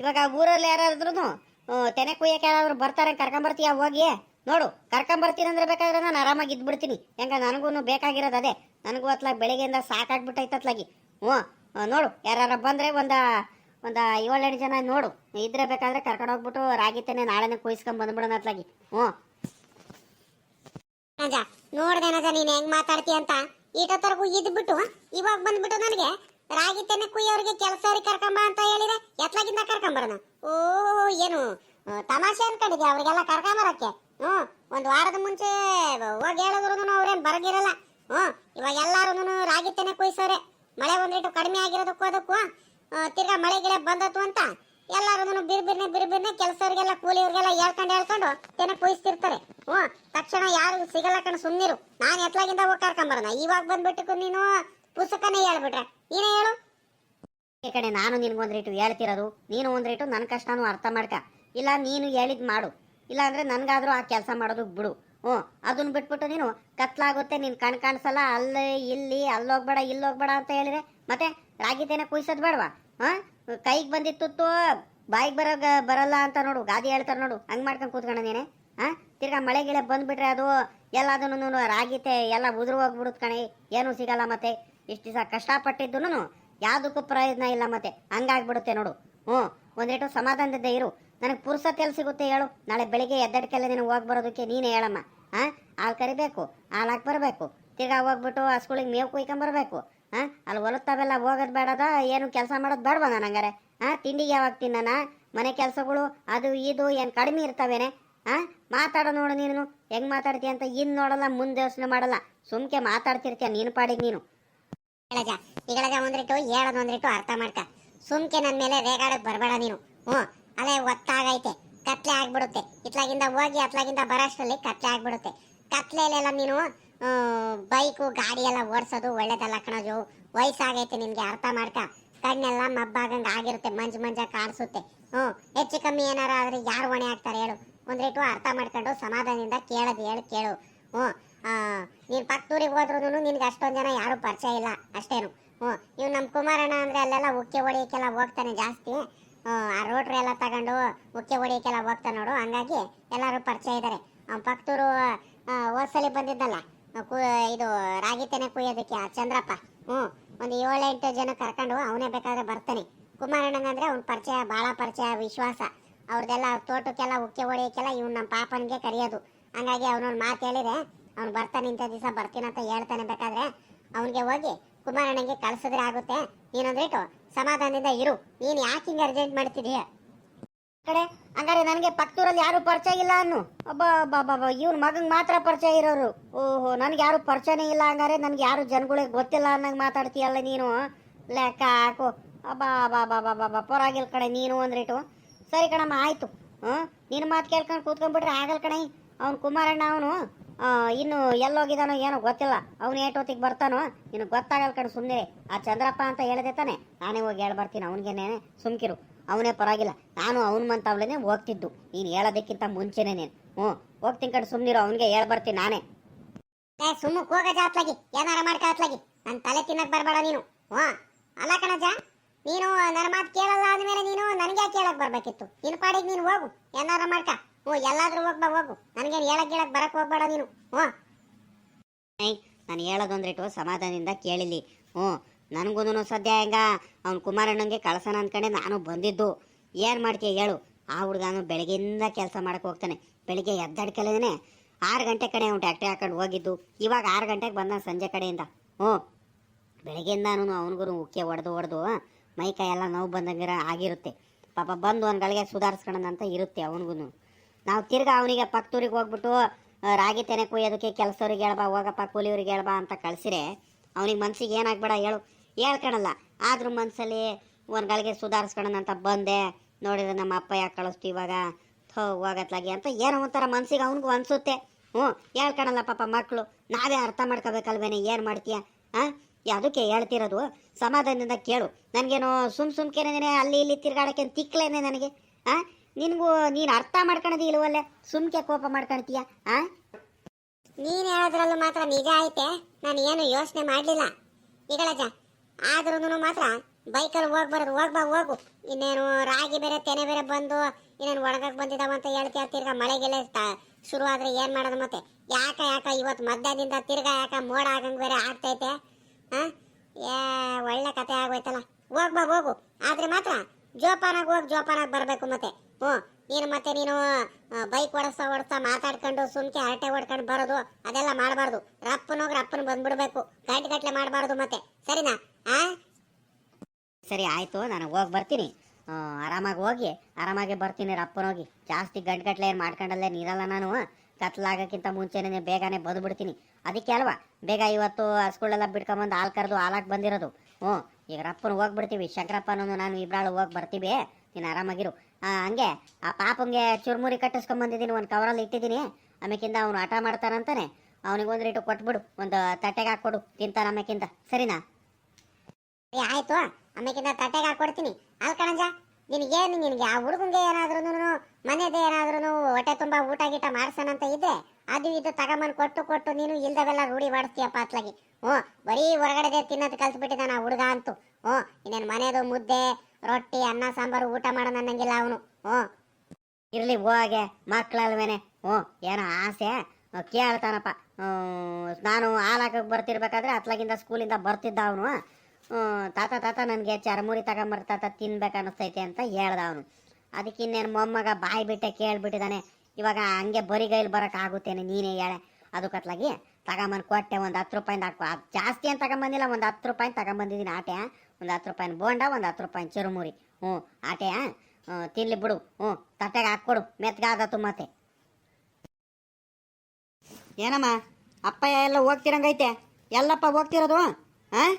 ಇವಾಗ ಊರಲ್ಲಿ ಯಾರಾದ್ರೂ ತೆನೆ ಕುಯ್ಯಕ್ಕೆ ಯಾರಾದರೂ ಬರ್ತಾರೆ, ಕರ್ಕೊಂಬರ್ತೀಯ ಹೋಗಿ? ನೋಡು ಕರ್ಕೊಂಬರ್ತೀನಿ ಅಂದ್ರೆ ಬೇಕಾದ್ರೆ ನಾನು ಆರಾಮಾಗಿ ಇದ್ಬಿಡ್ತೀನಿ. ಹೆಂಗ ನನಗೂ ಬೇಕಾಗಿರೋದು ಅದೇ. ನನಗೂ ಅತ್ಲಾಗ ಬೆಳಗ್ಗೆಯಿಂದ ಸಾಕಾಗ್ಬಿಟ್ಟೈತೆ ಅತ್ಲಾಗಿ ಹ್ಞೂ, ನೋಡು ಯಾರು ಬಂದರೆ ಒಂದು ಒಂದು ಏಳೆಂಟು ಜನ ನೋಡು. ಇದ್ರೆ ಬೇಕಾದ್ರೆ ಕರ್ಕೊಂಡು ಹೋಗ್ಬಿಟ್ಟು ರಾಗಿ ತೆನೆ ನಾಳೆನೇ ಕುಯ್ಸ್ಕೊಂಡು ಬಂದ್ಬಿಡೋಣ ಅತ್ಲಾಗಿ ಹ್ಞೂ ನಜ, ನೋಡ್ದೆ ನಜ, ನೀನ್ ಹೆಂಗ್ ಮಾತಾಡ್ತೀಯ ಅಂತ. ಈಟತ್ತರ್ಗು ಇದ್ಬಿಟ್ಟು ಇವಾಗ ಬಂದ್ಬಿಟ್ಟು ನನಗೆ ರಾಗಿ ತೆನೆ ಕುಯ್ಯೋರಿಗೆ ಕೆಲಸ ಕರ್ಕೊಂಬ ಅಂತ ಹೇಳಿದೆ. ಎತ್ಲಾಗಿಂದ ಕರ್ಕೊಂಬರೋಣ ಓ, ಏನು ತಮಾಷೆ ಅನ್ಕೊಂಡಿದ್ಯಾ ಅವ್ರಿಗೆಲ್ಲ ಕರ್ಕೊಂಬರಕ್ಕೆ ಹ್ಮ್ ಒಂದ್ ವಾರದ ಮುಂಚೆ ಹೋಗಿ ಹೇಳಿದ್ರು ಅವ್ರೇನ್ ಬರಗಿರಲ್ಲ. ಹ್ಮ್ ಇವಾಗ ಎಲ್ಲಾರು ರಾಗಿ ತೆನೆ ಕುಯ್ಸೋರೆ. ಮಳೆ ಒಂದಿಟ್ಟು ಕಡಿಮೆ ಆಗಿರೋದಕ್ಕೂ ಅದಕ್ಕೂ ತಿರ್ಗಾ ಮಳೆ ಗಿಳೆ ಬಂದತ್ತು ಅಂತ. ಎಲ್ಲಾರು ಬಿರ್ಬಿರ್ನೆ ಬಿರ್ಬಿರ್ನೆ ಕೆಲಸವ್ರಿಗೆಲ್ಲ, ಕೂಲಿಯವ್ರಿಗೆಲ್ಲ ಹೇಳ್ಕೊಂಡು ಹೇಳ್ಕೊಂಡು ತೆನೆ ಕೂಯಿಸ್ತಿರ್ತಾರೆ. ಹ್ಞೂ, ತಕ್ಷಣ ಯಾರು ಸಿಗಲ್ಲ ಕಣ ಸುಮ್ಮನಿರು ನಾನು ಎತ್ಲಾಗಿಂದ ಹೋಗಿ ಕರ್ಕೊಂಬರೋಣ. ಇವಾಗ ಬಂದ್ಬಿಟ್ಟು ನೀನು. ಪುಸ್ತಕನೇ ಹೇಳ್ಬಿಟ್ರೆ. ನೀನೇ ಹೇಳು. ಈ ಕಡೆ ನಾನು ನಿನ್ಗೊಂದ್ರಿಟ್ಟು ಹೇಳ್ತಿರೋದು. ನೀನು ಒಂದ್ರಿಟ್ಟು ನನ್ನ ಕಷ್ಟನೂ ಅರ್ಥ ಮಾಡ್ಕ. ಇಲ್ಲ, ನೀನು ಹೇಳಿದ್ ಮಾಡು. ಇಲ್ಲ ಅಂದರೆ ನನಗಾದರೂ ಆ ಕೆಲಸ ಮಾಡೋದು ಬಿಡು. ಹ್ಞೂ ಅದನ್ನ ಬಿಟ್ಬಿಟ್ಟು ನೀನು ಕತ್ಲಾಗುತ್ತೆ, ನೀನು ಕಣ್ ಕಾಣಿಸಲ್ಲ, ಅಲ್ಲಿ ಇಲ್ಲಿ, ಅಲ್ಲೋಗ್ಬೇಡ, ಇಲ್ಲೋಗ್ಬೇಡ ಅಂತ ಹೇಳಿದ್ರೆ ಮತ್ತೆ ರಾಗಿ ತೇನೆ ಕುಯ್ಸೋದು ಬೇಡವಾ? ಹಾಂ? ಕೈಗೆ ಬಂದಿತ್ತು ಬಾಯಿಗೆ ಬರೋ ಬರಲ್ಲ ಅಂತ ನೋಡು, ಗಾದಿ ಹೇಳ್ತಾರೆ ನೋಡು, ಹಂಗೆ ಮಾಡ್ಕೊಂಡು ಕೂತ್ಕೊಂಡು ನೀನೆ ಹಾಂ ತಿರ್ಗಾ ಮಳೆ ಗಿಳೆ ಬಂದುಬಿಟ್ರೆ ಅದು ಎಲ್ಲದನ್ನು ರಾಗಿತೆ ಎಲ್ಲ ಉದುರು ಹೋಗ್ಬಿಡುತ್ತೆ ಕಣೆ, ಏನೂ ಸಿಗಲ್ಲ ಮತ್ತೆ. ಇಷ್ಟು ದಿವಸ ಕಷ್ಟಪಟ್ಟಿದ್ದು ಯಾವುದಕ್ಕೂ ಪ್ರಯೋಜನ ಇಲ್ಲ ಮತ್ತೆ, ಹಂಗಾಗ್ಬಿಡುತ್ತೆ ನೋಡು. ಹ್ಞೂ, ಒಂದೇಟು ಸಮಾಧಾನದಿಂದ ಇರು. ನನಗೆ ಪುರ್ಸತ್ ಎಲ್ಲಿ ಸಿಗುತ್ತೆ ಹೇಳು. ನಾಳೆ ಬೆಳಿಗ್ಗೆ ಎದ್ದಡ್ಕೆಲ್ಲ ನೀನು ಹೋಗಿ ಬರೋದಕ್ಕೆ ನೀನೇ ಹೇಳಮ್ಮ ಹಾಂ ಹಾಲು ಕರಿಬೇಕು, ಹಾಲು ಹಾಕಿ ಬರಬೇಕು. ತಿರ್ಗಾ ಹೋಗ್ಬಿಟ್ಟು ಹಸ್ಗಳಿಗೆ ಮೇವು ಕುಯ್ಕೊಂಬರ್ಬೇಕು ಹಾಂ ಅಲ್ಲಿ ಹೊಲತ್ತಾವೆಲ್ಲ ಹೋಗೋದು ಬೇಡದ? ಏನು ಕೆಲಸ ಮಾಡೋದು ಬೇಡ ನಾನು ಹಂಗಾರೆ ಹಾಂ ತಿಂಡಿಗೆ ಯಾವಾಗ ತಿನ್ನ ಮನೆ ಕೆಲಸಗಳು, ಅದು ಇದು, ಏನು ಕಡಿಮೆ ಇರ್ತಾವೇನೆ? ಹಾಂ ಮಾತಾಡೋ ನೋಡು ನೀನು. ಹೆಂಗ್ ಮಾತಾಡ್ತೀಯ ಅಂತ ಇನ್ನು ನೋಡಲ್ಲ, ಮುಂದೆ ಯೋಚನೆ ಮಾಡಲ್ಲ. ಸುಮ್ಕೆ ಮಾತಾಡ್ತಿರ್ತೀಯ ನೀನು ಪಾಡಿಗೆ ನೀನು. ಹೇಳಜ ಈಗಳಜ ಒಂದ್ರಿಟ್ಟು ಹೇಳೋದು ಒಂದ್ರಿಟ್ಟು ಅರ್ಥ ಮಾಡ್ಕ. ಸುಮ್ಕೆ ನನ್ನ ಮೇಲೆ ರೇಗಾಡಕ್ ಬರಬೇಡ ನೀನು. ಹ್ಞೂ. ಅಲೆ ಒತ್ತಾಗೈತೆ. ಕತ್ಲೆ ಆಗ್ಬಿಡುತ್ತೆ. ಇತ್ಲಾಗಿಂದ ಹೋಗಿ, ಅತ್ಲಾಗಿಂದ ಬರೋಷ್ಟರಲ್ಲಿ ಕತ್ಲೆ ಆಗ್ಬಿಡುತ್ತೆ. ಕತ್ಲೆಯಲ್ಲೆಲ್ಲ ನೀನು ಬೈಕು, ಗಾಡಿ ಎಲ್ಲ ಓಡಿಸೋದು ಒಳ್ಳೇದಲ್ಲ ಕಣಜು. ವಯಸ್ಸಾಗೈತೆ ನಿಮಗೆ ಅರ್ಥ ಮಾಡ್ಕ. ಕಣ್ಣೆಲ್ಲ ಮಬ್ಬಾಗಂಗೆ ಆಗಿರುತ್ತೆ, ಮಂಜು ಮಂಜ ಕಾಣಿಸುತ್ತೆ ಹ್ಞೂ, ಹೆಚ್ಚು ಕಮ್ಮಿ ಏನಾರ ಆದ್ರೆ ಯಾರು ಹೊಣೆ ಆಗ್ತಾರೆ ಹೇಳು. ಒಂದ್ರಿಟ್ಟು ಅರ್ಥ ಮಾಡ್ಕೊಂಡು ಸಮಾಧಾನದಿಂದ ಕೇಳೋದು, ಹೇಳು, ಕೇಳು. ಹ್ಞೂ ನೀನು ಪಕ್ಕದೂರಿಗೆ ಹೋದ್ರೂ ನಿನಗೆ ಅಷ್ಟೊಂದು ಜನ ಯಾರು ಪರಿಚಯ ಇಲ್ಲ, ಅಷ್ಟೇನು. ಹ್ಞೂ ಇವ್ ನಮ್ಮ ಕುಮಾರಣ್ಣ ಅಂದ್ರೆ ಅಲ್ಲೆಲ್ಲ ಉಕ್ಕೆ ಹೊಡಿಯೋಕ್ಕೆಲ್ಲ ಹೋಗ್ತಾನೆ ಜಾಸ್ತಿ. ಆ ರೋಟ್ರಿ ಎಲ್ಲ ತಗೊಂಡು ಉಕ್ಕೆ ಹೊಡಿಯೋಕ್ಕೆಲ್ಲ ಹೋಗ್ತಾನೆ ನೋಡು, ಹಂಗಾಗಿ ಎಲ್ಲರೂ ಪರಿಚಯ ಇದ್ದಾರೆ ಅವ್ನು ಪಕ್ಕದೂರು ಹೋದ್ಸಲಿ ಬಂದಿದ್ದಲ್ಲ? ಇದು ರಾಗಿ ತೆನೆ ಕುಯ್ಯೋದಕ್ಕೆ ಆ ಚಂದ್ರಪ್ಪ, ಹ್ಞೂ, ಒಂದು ಏಳೆಂಟು ಜನ ಕರ್ಕೊಂಡು ಅವನೇ ಬೇಕಾದ್ರೆ ಬರ್ತಾನೆ. ಕುಮಾರಣ್ಣಂಗಂದ್ರೆ ಅವ್ನ ಪರಿಚಯ ಭಾಳ ಪರಿಚಯ, ವಿಶ್ವಾಸ. ಅವ್ರದ್ದೆಲ್ಲ ತೋಟಕ್ಕೆಲ್ಲ ಉಕ್ಕೆ ಹೊಡೆಯೋಕ್ಕೆಲ್ಲ ಇವ್ನು ನಮ್ಮ ಪಾಪನಿಗೆ ಕರೆಯೋದು. ಹಂಗಾಗಿ ಅವನೊಂದು ಮಾತು ಹೇಳಿದೆ ಅವ್ನು ಬರ್ತಾನೆ ಇಂಥ ದಿವಸ ಬರ್ತೀನಂತ ಹೇಳ್ತಾನೆ ಬೇಕಾದ್ರೆ, ಅವನಿಗೆ ಹೋಗಿ ಕುಮಾರಣ್ಣಂಗೆ ಕಳಿಸಿದ್ರೆ ಆಗುತ್ತೆ. ನೀನೊಂದ್ರಿಟ್ಟು ಸಮಾಧಾನದಿಂದ ಇರು. ನೀನು ಯಾಕೆ ಹಿಂಗೆ ಅರ್ಜೆಂಟ್ ಮಾಡ್ತಿದೀಯ? ಕಡೆ? ಹಂಗಾರೆ ನನಗೆ ಪಕ್ಕದೂರಲ್ಲಿ ಯಾರು ಪರಿಚಯ ಇಲ್ಲ ಅನ್ನು. ಒಬ್ಬ ಬಾಬಾ ಇವ್ನ ಮಗಂಗೆ ಮಾತ್ರ ಪರಿಚಯ ಇರೋರು. ಓಹೋ, ನನಗೆ ಯಾರು ಪರಿಚಯನೇ ಇಲ್ಲ ಹಂಗಾರೆ ನನಗೆ ಯಾರು ಜನಗಳಿಗೆ ಗೊತ್ತಿಲ್ಲ ಅನ್ನಂಗೆ ಮಾತಾಡ್ತೀಯಲ್ಲ ನೀನು ಲೆಕ್ಕ ಹಾಕು. ಅಬ್ಬಾ ಬಾ ಬಾ ಪರವಾಗಿಲ್ಲ ಕಡೆ ನೀನು ಅಂದ್ರಿಟ್ಟು ಸರಿ ಕಣಮ್ಮ, ಆಯ್ತು. ಹ್ಞೂ ನಿನ್ನ ಮಾತು ಕೇಳ್ಕೊಂಡು ಕೂತ್ಕೊಂಡ್ಬಿಟ್ರೆ ಆಗಲ್ಲ ಕಣೆ. ಅವ್ನು ಕುಮಾರಣ್ಣ ಅವನು ಇನ್ನು ಎಲ್ಲೋಗಿದಾನೋ ಏನೋ ಗೊತ್ತಿಲ್ಲ. ಅವನು ಏಟೋತಿಗೆ ಬರ್ತಾನೋ, ನಿನಗೆ ಗೊತ್ತಾಗಲ್ಲ ಕಣೆ ಸುಮ್ಮನೆ ಆ ಚಂದ್ರಪ್ಪ ಅಂತ ಹೇಳಿದೆ ತಾನೆ. ನಾನೇ ಹೋಗಿ ಹೇಳಿ ಬರ್ತೀನಿ ಅವನಿಗೇನೆ ಸುಮ್ಕಿರು. ಅವನೇ ಪರವಾಗಿಲ್ಲ. ನಾನು ಅವನ ಮಂತಾವ್ಲೇ ಹೋಗ್ತಿದ್ದು. ನೀನು ಹೇಳೋದಕ್ಕಿಂತ ಮುಂಚೆನೆ ನೀನು. ಹ್ಞೂ. ಹೋಗ್ತೀನಿ ಕಡೆ ಸುಮ್ಮನಿರೋ ಅವನಿಗೆ ಹೇಳ್ಬರ್ತೀನಿ ನಾನೇ. ಏ ಸುಮ್ಮ ಹೋಗ ಜಾತ್ಲಾಗಿ ಏನಾರ ಮಾಡ್ಕ ಅತ್ಲಾಗಿ. ನನ್ನ ತಲೆ ತಿನ್ನಕ್ ಬರಬೇಡ ನೀನು. ಹ್ಞೂ. ಅಲ್ಲ ಕಣಜ, ನೀನು ನನ್ನ ಮಾತು ಕೇಳಲ್ಲ ಅಂದಮೇಲೆ ನೀನು ನನಗೆ ಕೇಳಕ್ ಬರಬೇಕಿತ್ತು? ನಿನ್ನ ಪಾಡಿಗೆ ನೀನು ಹೋಗು. ಏನಾರ ಮಾಡ್ಕ. ಹ್ಞೂ, ಎಲ್ಲಾದ್ರೂ ಹೋಗ್ಬಾ, ಹೋಗು. ನನಗೇನು ಹೇಳಕ್ ಹೇಳಕ್ಕೆ ಬರಕ್ ಹೋಗ್ಬೇಡ ನೀನು. ಹ್ಞೂ. ನಾನು ಹೇಳೋದೊಂದ್ರಿಟ್ಟು ಸಮಾಧಾನದಿಂದ ಕೇಳಿಲಿ. ಹ್ಞೂ. ನನಗೂ ಸದ್ಯ ಹೆಂಗ? ಅವ್ನು ಕುಮಾರಣ್ಣಂಗೆ ಕಳ್ಸೋಣ ಅಂದ್ಕೊಂಡೆ ನಾನು ಬಂದಿದ್ದು. ಏನು ಮಾಡ್ತೀಯ ಹೇಳು. ಆ ಹುಡುಗನು ಬೆಳಗ್ಗೆಯಿಂದ ಕೆಲಸ ಮಾಡಕ್ಕೆ ಹೋಗ್ತಾನೆ. ಬೆಳಿಗ್ಗೆ ಎದ್ದಾಡ್ಕಲೇನೆ ಆರು ಗಂಟೆ ಕಡೆ ಅವ್ನು ಟ್ಯಾಕ್ಟ್ರಿ ಹಾಕೊಂಡು ಹೋಗಿದ್ದು. ಇವಾಗ ಆರು ಗಂಟೆಗೆ ಬಂದ ಸಂಜೆ ಕಡೆಯಿಂದ. ಹ್ಞೂ. ಬೆಳಗ್ಗೆಯಿಂದಾನು ಅವನಿಗೂ ಉಕ್ಕೆ ಹೊಡೆದು ಹೊಡೆದು ಮೈ ಕೈ ಎಲ್ಲ ನೋವು ಬಂದಂಗಿರ ಆಗಿರುತ್ತೆ. ಪಾಪ ಬಂದು ಒಂದು ಗಳಿಗೆ ಸುಧಾರಿಸ್ಕೊಳ್ಳೋಣ ಅಂತ ಇರುತ್ತೆ ಅವನಿಗೂ ನಾವು ತಿರ್ಗಾ ಅವನಿಗೆ ಪಕ್ಕದೂರಿಗೆ ಹೋಗ್ಬಿಟ್ಟು ರಾಗಿ ತೆನೆ ಕುಯ್ಯೋದಕ್ಕೆ ಕೆಲಸವ್ರಿಗೆ ಹೇಳ್ಬಾ, ಹೋಗಪ್ಪ, ಕೂಲಿಯವ್ರಿಗೆ ಹೇಳ್ಬಾ ಅಂತ ಕಳಿಸಿರೆ, ಅವನಿಗೆ ಮನ್ಸಿಗೆ ಏನಾಗ್ಬೇಡ ಹೇಳು. ಹೇಳ್ಕೊಳಲ್ಲ ಆದರೂ ಮನಸ್ಸಲ್ಲಿ ಒಂದು ಗಳಿಗೆ ಸುಧಾರಿಸ್ಕೊಳ್ಳೋಣ ಅಂತ ಬಂದೆ. ನೋಡಿದ್ರೆ ನಮ್ಮ ಅಪ್ಪ ಯಾಕೆ ಕಳಿಸ್ತು ಇವಾಗ? ಥೋ, ಹೋಗತ್ಲಾಗಿ ಅಂತ ಏನೋ ಒಂಥರ ಮನಸ್ಸಿಗೆ ಅವನಿಗೂ ಅನಿಸುತ್ತೆ. ಹ್ಞೂ ಹೇಳ್ಕೊಳಲ್ಲ ಪಾಪ ಮಕ್ಕಳು ನಾವೇ ಅರ್ಥ ಮಾಡ್ಕೋಬೇಕಲ್ವೇನೆ, ಏನು ಮಾಡ್ತೀಯ? ಹಾಂ ಯಾವುದಕ್ಕೆ ಹೇಳ್ತಿರೋದು? ಸಮಾಧಾನದಿಂದ ಕೇಳು. ನನಗೇನೋ ಸುಮ್ ಸುಮ್ಕೆನೆ ಅಲ್ಲಿ ಇಲ್ಲಿ ತಿರ್ಗಾಡಕ್ಕೆ ತಿಕ್ಲೇನೆ ನನಗೆ? ಹಾಂ ನಿನಗೂ ನೀನು ಅರ್ಥ ಮಾಡ್ಕೊಳೋದು ಇಲ್ವಲ್ಲೇ? ಸುಮ್ಕೆ ಕೋಪ ಮಾಡ್ಕೊಳ್ತೀಯ ಹಾಂ ನೀನು ಹೇಳೋದ್ರಲ್ಲೂ ಮಾತ್ರ ನಿಜ ಐತೆ. ನಾನು ಏನು ಯೋಚನೆ ಮಾಡಲಿಲ್ಲ. ಈಗಳಜ ಆದ್ರೂ ಮಾತ್ರ ಬೈಕಲ್ಲಿ ಹೋಗ್ಬಾರದು ಹೋಗ್ಬಾ ಹೋಗು ಇನ್ನೇನು ರಾಗಿ ಬೇರೆ, ತೆನೆ ಬೇರೆ ಬಂದು ಇನ್ನೇನು ಒಣಗಕ್ಕೆ ಬಂದಿದಾವ ಅಂತ ಹೇಳ್ತೀಯ, ತಿರ್ಗಾ ಮಳೆಗೆಲ್ಲ ಶುರು ಆದ್ರೆ ಏನು ಮಾಡೋದು ಮತ್ತೆ? ಯಾಕ ಯಾಕ ಇವತ್ತು ಮಧ್ಯದಿಂದ ತಿರ್ಗಾ ಯಾಕ ಮೋಡ ಆಗಂಗ್ ಬೇರೆ ಆಗ್ತೈತೆ? ಹಾಂ ಏ, ಒಳ್ಳೆ ಕತೆ ಆಗೋಯ್ತಲ್ಲ. ಹೋಗ್ಬಾ ಹೋಗು. ಆದ್ರೆ ಮಾತ್ರ ಜೋಪಾನಾಗಿ ಹೋಗಿ, ಜೋಪಾನಾಗಿ ಬರಬೇಕು ಮತ್ತೆ. ಹ್ಞೂ, ನೀನು ಮತ್ತೆ ನೀನು ಬೈಕ್ ಓಡಿಸ್ತಾ ಓಡಿಸ್ತಾ ಮಾತಾಡ್ಕೊಂಡು ಸುಮ್ಕೆ ಹರಟೆ ಹೊಡ್ಕೊಂಡು ಬರೋದು, ಅದೆಲ್ಲ ಮಾಡಬಾರ್ದು. ರಪ್ಪನೋಗಿ ರಪ್ಪನ ಬಂದ್ಬಿಡ್ಬೇಕು. ಗಂಟೆ ಗಟ್ಟಲೆ ಮಾಡಬಾರ್ದು ಮತ್ತೆ. ಸರಿನಾ? ಆ? ಸರಿ, ಆಯ್ತು ನಾನು ಹೋಗಿ ಬರ್ತೀನಿ. ಆರಾಮಾಗಿ ಹೋಗಿ, ಆರಾಮಾಗಿ ಬರ್ತೀನಿ ರಪ್ಪನೋಗಿ ಜಾಸ್ತಿ ಗಂಟುಗಟ್ಲೆ ಏನು ಮಾಡ್ಕೊಂಡಲ್ಲೇ ನೀರಲ್ಲ ನಾನು. ಕತ್ಲಾಗಕ್ಕಿಂತ ಮುಂಚೆನೇ ಬೇಗನೆ ಬದುಬಿಡ್ತೀನಿ. ಅದಕ್ಕೆ ಅಲ್ವಾ, ಬೇಗ ಇವತ್ತು ಹಸ್ಗಳೆಲ್ಲ ಬಿಡ್ಕೊಂಬಂದು ಹಾಲು ಕರೆದು ಹಾಲಾಗಿ ಬಂದಿರೋದು. ಹ್ಞೂ, ಈಗ ರಪ್ಪನ ಹೋಗ್ಬಿಡ್ತೀವಿ ಶಂಕರಪ್ಪನೂ ನಾನು ಇಬ್ರಾಳು ಹೋಗಿ ಬರ್ತೀವಿ. ನೀನು ಆರಾಮಾಗಿರು. ಹಂಗೆ, ಆ ಪಾಪಂಗೆ ಚುರುಮುರಿ ಕಟ್ಟಿಸ್ಕೊಂಬಂದಿದ್ದೀನಿ, ಒಂದು ಕವರಲ್ಲಿ ಇಟ್ಟಿದ್ದೀನಿ. ಆಮೇಕಿಂದ ಅವನು ಹಠ ಮಾಡ್ತಾನಂತಾನೆ. ಅವನಿಗೆ ಒಂದು ರೇಟು ಕೊಟ್ಬಿಡು, ಒಂದು ತಟ್ಟೆಗೆ ಹಾಕ್ಕೊಡು, ತಿಂತಾನೆ ಆಮೇಕಿಂದ ಸರಿನಾ? ಆಯ್ತು. ಆಮೇಕಿಂದ ತಟ್ಟೆಗೆ ಹಾಕೊಡ್ತೀನಿ. ಅಲ್ ಕಣಂಜ ನಿನಗೇನು ನಿನಗೆ ಆ ಹುಡುಗಂಗೆ ಏನಾದ್ರೂ ಮನೆದೇ ಏನಾದ್ರೂ ಹೊಟ್ಟೆ ತುಂಬ ಊಟ ಗೀಟ ಮಾಡ್ಸೋಣಂತ ಇದ್ದೆ ಅದು ಇದು ತಗೊಂಬಂದು ಕೊಟ್ಟು ಕೊಟ್ಟು ನೀನು ಇಲ್ದವೆಲ್ಲ ರೂಢಿ ಮಾಡಿಸ್ತೀಯಪ್ಪ ಅತ್ಲಾಗಿ. ಹ್ಞೂ, ಬರೀ ಹೊರಗಡೆದೆ ತಿನ್ನೋದು ಕಲ್ತ್ಬಿಟ್ಟಿದ್ದಾನ ಆ ಹುಡುಗ ಅಂತೂ. ಹ್ಞೂ, ಇನ್ನೇನು ಮನೆದು ಮುದ್ದೆ, ರೊಟ್ಟಿ, ಅನ್ನ, ಸಾಂಬಾರು ಊಟ ಮಾಡೋಣ ಅನ್ನಂಗಿಲ್ಲ ಅವನು. ಹ್ಞೂ. ಇರ್ಲಿ ಹೋಗೆ ಮಕ್ಕಳಲ್ವೇನೆ ಹ್ಞೂ, ಏನೋ ಆಸೆ ಕೇಳ್ತಾನಪ್ಪ. ನಾನು ಹಾಲು ಹಾಕಕ್ಕೆ ಬರ್ತಿರ್ಬೇಕಾದ್ರೆ ಅತ್ಲಾಗಿಂದ ಸ್ಕೂಲಿಂದ ಬರ್ತಿದ್ದ ಅವನು. ತಾತ ತಾತ ನನಗೆ ಚರ್ಮುರಿ ತಗೊಂಬರ್, ತಾತ ತಿನ್ಬೇಕು ಅನ್ನಿಸ್ತೈತೆ ಅಂತ ಹೇಳ್ದ ಅವನು. ಅದಕ್ಕೆ ಇನ್ನೇನು ಮೊಮ್ಮಗ ಬಾಯಿ ಬಿಟ್ಟೆ ಕೇಳಿಬಿಟ್ಟಿದ್ದಾನೆ ಇವಾಗ ಹಂಗೆ ಬರಿಗೈಲಿ ಬರೋಕ್ಕಾಗುತ್ತೇನೆ ನೀನೇ ಹೇಳೆ. ಅದು ಕತ್ಲಾಗಿ ತಗೊಂಬಂದು ಕೊಟ್ಟೆ, ಒಂದು ಹತ್ತು ರೂಪಾಯಿಂದ ಹಾಕೋ. ಅದು ಜಾಸ್ತಿ ಏನು ತಗೊಂಬಂದಿಲ್ಲ, ಒಂದು ಹತ್ತು ರೂಪಾಯಿ ತಗೊಂಬಂದಿದ್ದೀನಿ ಆಟೆ ಒಂದು ಹತ್ತು ರೂಪಾಯಿನ ಬೋಂಡ, ಒಂದು ಹತ್ತು ರೂಪಾಯಿ ಚುರುಮುರಿ. ಹ್ಞೂ, ಆಟೆ ಹಾಂ ತಿನ್ಲಿ ಬಿಡು. ಹ್ಞೂ, ತಟ್ಟೆಗೆ ಹಾಕ್ಕೊಡು. ಮೆತ್ಗಾದತ್ತು ಮತ್ತೆ ಏನಮ್ಮ? ಅಪ್ಪ ಎಲ್ಲ ಹೋಗ್ತಿರಂಗೈತೆ? ಎಲ್ಲಪ್ಪ ಹೋಗ್ತಿರೋದು ಹಾಂ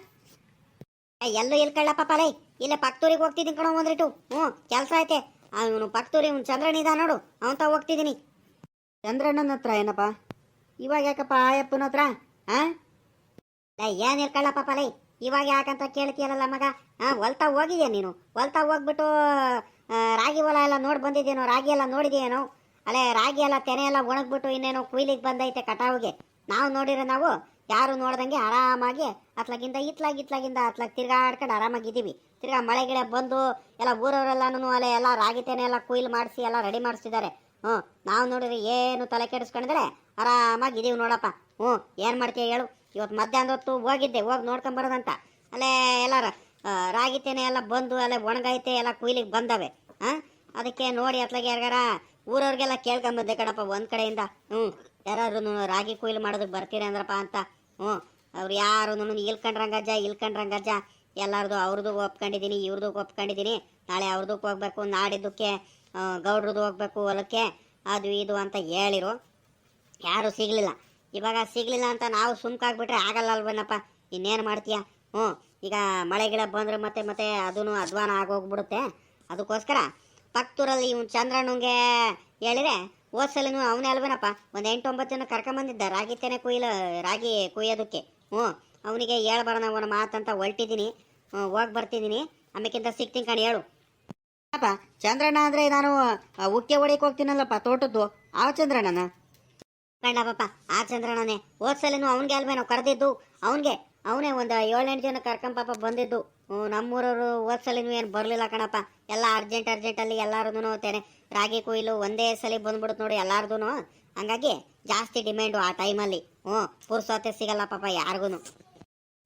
ಎಲ್ಲೂ ಇಲ್ಲಿ ಕಳ್ಳಪ್ಪ ಪಾಲೈ? ಇಲ್ಲೇ ಪಕ್ತೂರಿಗೆ ಹೋಗ್ತಿದ್ದೀನಿ ಕಣೋ ಒಂದ್ರಿಟು ಹ್ಞೂ, ಕೆಲಸ ಐತೆ. ಅವನು ಪಕ್ತೂರಿ ಅವ್ನು ಚಂದ್ರನಿದ ನೋಡು. ಅವಂತ ಹೋಗ್ತಿದ್ದೀನಿ. ಚಂದ್ರಣ್ಣನ ಹತ್ರ ಏನಪ್ಪ? ಇವಾಗ ಯಾಕಪ್ಪ ಆಯಪ್ಪನ ಹತ್ರ? ಆ? ಏನ್ ಕಳ್ಳಪ್ಪ ಪಾಲೈ? ಇವಾಗ ಯಾಕಂತ ಕೇಳ್ತೀಯಲ್ಲ ಮಗ? ಹಾ ಹೊಲ್ತಾ ಹೋಗಿದ್ಯಾ ನೀನು? ಹೊಲ್ತಾ ಹೋಗ್ಬಿಟ್ಟು ರಾಗಿ ಹೊಲ ಎಲ್ಲ ನೋಡಿ ಬಂದಿದ್ದೇನೋ ರಾಗಿ ಎಲ್ಲ ನೋಡಿದೆಯೇನೋ? ಅಲ್ಲೇ ರಾಗಿ ಎಲ್ಲ ತೆನೆ ಎಲ್ಲ ಒಣಗ್ಬಿಟ್ಟು ಇನ್ನೇನೋ ಕುಯ್ಲಿಗೆ ಬಂದೈತೆ ಕಟಾವಿಗೆ. ನಾವು ನೋಡಿರೋ ನಾವು ಯಾರು ನೋಡ್ದಂಗೆ ಆರಾಮಾಗಿ ಅತ್ಲಾಗಿಂದ ಇತ್ಲಾಗ ಇತ್ಲಾಗಿಂದ ಅತ್ಲಾಗ ತಿರ್ಗಾಡ್ಕೊಂಡು ಆರಾಮಾಗಿದ್ದೀವಿ. ತಿರ್ಗಾ ಮಳೆ ಗಿಡ ಬಂದು ಎಲ್ಲ ಊರವರೆಲ್ಲನೂ ಅಲ್ಲೇ ಎಲ್ಲ ರಾಗಿ ತೆನೆ ಎಲ್ಲ ಕುಯ್ಲು ಮಾಡಿಸಿ ಎಲ್ಲ ರೆಡಿ ಮಾಡಿಸಿದ್ದಾರೆ ಹ್ಞೂ, ನಾವು ನೋಡಿದ್ರೆ ಏನು ತಲೆ ಕೆಡಿಸ್ಕೊಂಡಿದ್ರೆ ಆರಾಮಾಗಿದ್ದೀವಿ ನೋಡಪ್ಪ. ಹ್ಞೂ, ಏನು ಮಾಡ್ತೀಯ ಹೇಳು. ಇವತ್ತು ಮಧ್ಯಾಹ್ನ ಹೊತ್ತು ಹೋಗಿದ್ದೆ, ಹೋಗಿ ನೋಡ್ಕೊಂಬರೋದಂತ ಅಲ್ಲೇ ಎಲ್ಲ ರಾಗಿತೇನೆ ರಾಗಿ ತೆನೆ ಎಲ್ಲ ಬಂದು ಅಲ್ಲೇ ಒಣಗೈತೆ ಎಲ್ಲ ಕುಯ್ಲಿಗೆ ಬಂದವೆ. ಹಾಂ ಅದಕ್ಕೆ ನೋಡಿ ಅತ್ಲಾಗೆ ಯಾರಿಗಾರ ಊರವ್ರಿಗೆಲ್ಲ ಕೇಳ್ಕೊಂಬಂದೆ ಕಣಪ್ಪ ಒಂದು ಕಡೆಯಿಂದ. ಹ್ಞೂ ಯಾರು ರಾಗಿ ಕೊಯ್ಲು ಮಾಡೋದಕ್ಕೆ ಬರ್ತೀರಿ ಅಂದ್ರಪ್ಪ ಅಂತ. ಹ್ಞೂ. ಅವ್ರು ಯಾರು ಇಲ್ಕಂಡ್ರಂಗಜ್ಜ ಇಲ್ಕಂಡ್ರಂಗಜ್ಜ ಎಲ್ಲರದು ಅವ್ರದ್ದು ಒಪ್ಕೊಂಡಿದ್ದೀನಿ ಇವ್ರದ್ದು ಒಪ್ಕೊಂಡಿದ್ದೀನಿ ನಾಳೆ ಅವ್ರದಕ್ಕೆ ಹೋಗ್ಬೇಕು, ನಾಡಿದ್ದಕ್ಕೆ ಗೌಡ್ರದ್ದು ಹೋಗ್ಬೇಕು ಹೊಲಕ್ಕೆ. ಅದು ಇದು ಅಂತ ಹೇಳಿರು. ಯಾರು ಸಿಗಲಿಲ್ಲ. ಇವಾಗ ಸಿಗಲಿಲ್ಲ ಅಂತ ನಾವು ಸುಮ್ಕಾಗ್ಬಿಟ್ರೆ ಆಗಲ್ಲ ಅಲ್ವೇನಪ್ಪ? ಇನ್ನೇನು ಮಾಡ್ತೀಯ? ಹ್ಞೂ. ಈಗ ಮಳೆ ಗಿಡ ಬಂದರೆ ಮತ್ತೆ ಮತ್ತೆ ಅದೂ ಅಧ್ವಾನ ಆಗೋಗ್ಬಿಡುತ್ತೆ. ಅದಕ್ಕೋಸ್ಕರ ಪಕ್ತೂರಲ್ಲಿ ಇವನು ಚಂದ್ರಣ್ಣಂಗೆ ಹೇಳಿದ್ರೆ ಹೋದ್ಸಲಿನೂ ಅವನೇ ಅಲ್ವೇನಪ್ಪ? ಒಂದು ಎಂಟು ಒಂಬತ್ತು ಜನ ಕರ್ಕೊಂಬಂದಿದ್ದ ರಾಗಿ ತೆನೆ ಕುಯ್ಲ, ರಾಗಿ ಕುಯ್ಯೋದಕ್ಕೆ. ಹ್ಞೂ, ಅವನಿಗೆ ಹೇಳ್ಬಾರ ಅವನ ಮಾತಂತ ಹೊಲ್ಟಿದ್ದೀನಿ ಹೋಗಿ ಬರ್ತಿದ್ದೀನಿ. ಆಮೇಕಿಂತ ಸಿಗ್ತೀನಿ ಕಣಿ, ಹೇಳು. ಅಪ್ಪ, ಚಂದ್ರಣ್ಣ ಅಂದರೆ ನಾನು ಉಕ್ಕೆ ಹೊಡಿಯಕ್ಕೆ ಹೋಗ್ತೀನಲ್ಲಪ್ಪ, ತೋಟದ್ದು. ಆ ಚಂದ್ರಣ್ಣನ? ಕಂಡಪ್ಪ ಆ ಚಂದ್ರಣ್ಣನೇ. ಹೋದ್ಸಲಿನೂ ಅವನಿಗೆ ನಾವು ಕರೆದಿದ್ದು? ಅವನಿಗೆ, ಅವನೇ ಒಂದು ಏಳೆಂಟು ಜನ ಕರ್ಕೊಂಡ್ ಪಾಪ ಬಂದಿದ್ದು. ನಮ್ಮೂರವರು ಹೋದ್ಸಲಿನೂ ಏನು ಬರಲಿಲ್ಲ ಕಣಪ್ಪ. ಎಲ್ಲ ಅರ್ಜೆಂಟ್ ಅರ್ಜೆಂಟಲ್ಲಿ ಎಲ್ಲರದೂ ಹೋಗ್ತೇನೆ ರಾಗಿ ಕೊಯ್ಲು ಒಂದೇ ಸಲ ಬಂದ್ಬಿಡುತ್ತೆ ನೋಡಿ ಎಲ್ಲಾರ್ದು ಹಂಗಾಗಿ ಜಾಸ್ತಿ ಡಿಮ್ಯಾಂಡು ಆ ಟೈಮಲ್ಲಿ ಹ್ಞೂ, ಪುರ್ಸೊತ್ತೆ ಸಿಗಲ್ಲ ಪಾಪ ಯಾರಿಗೂ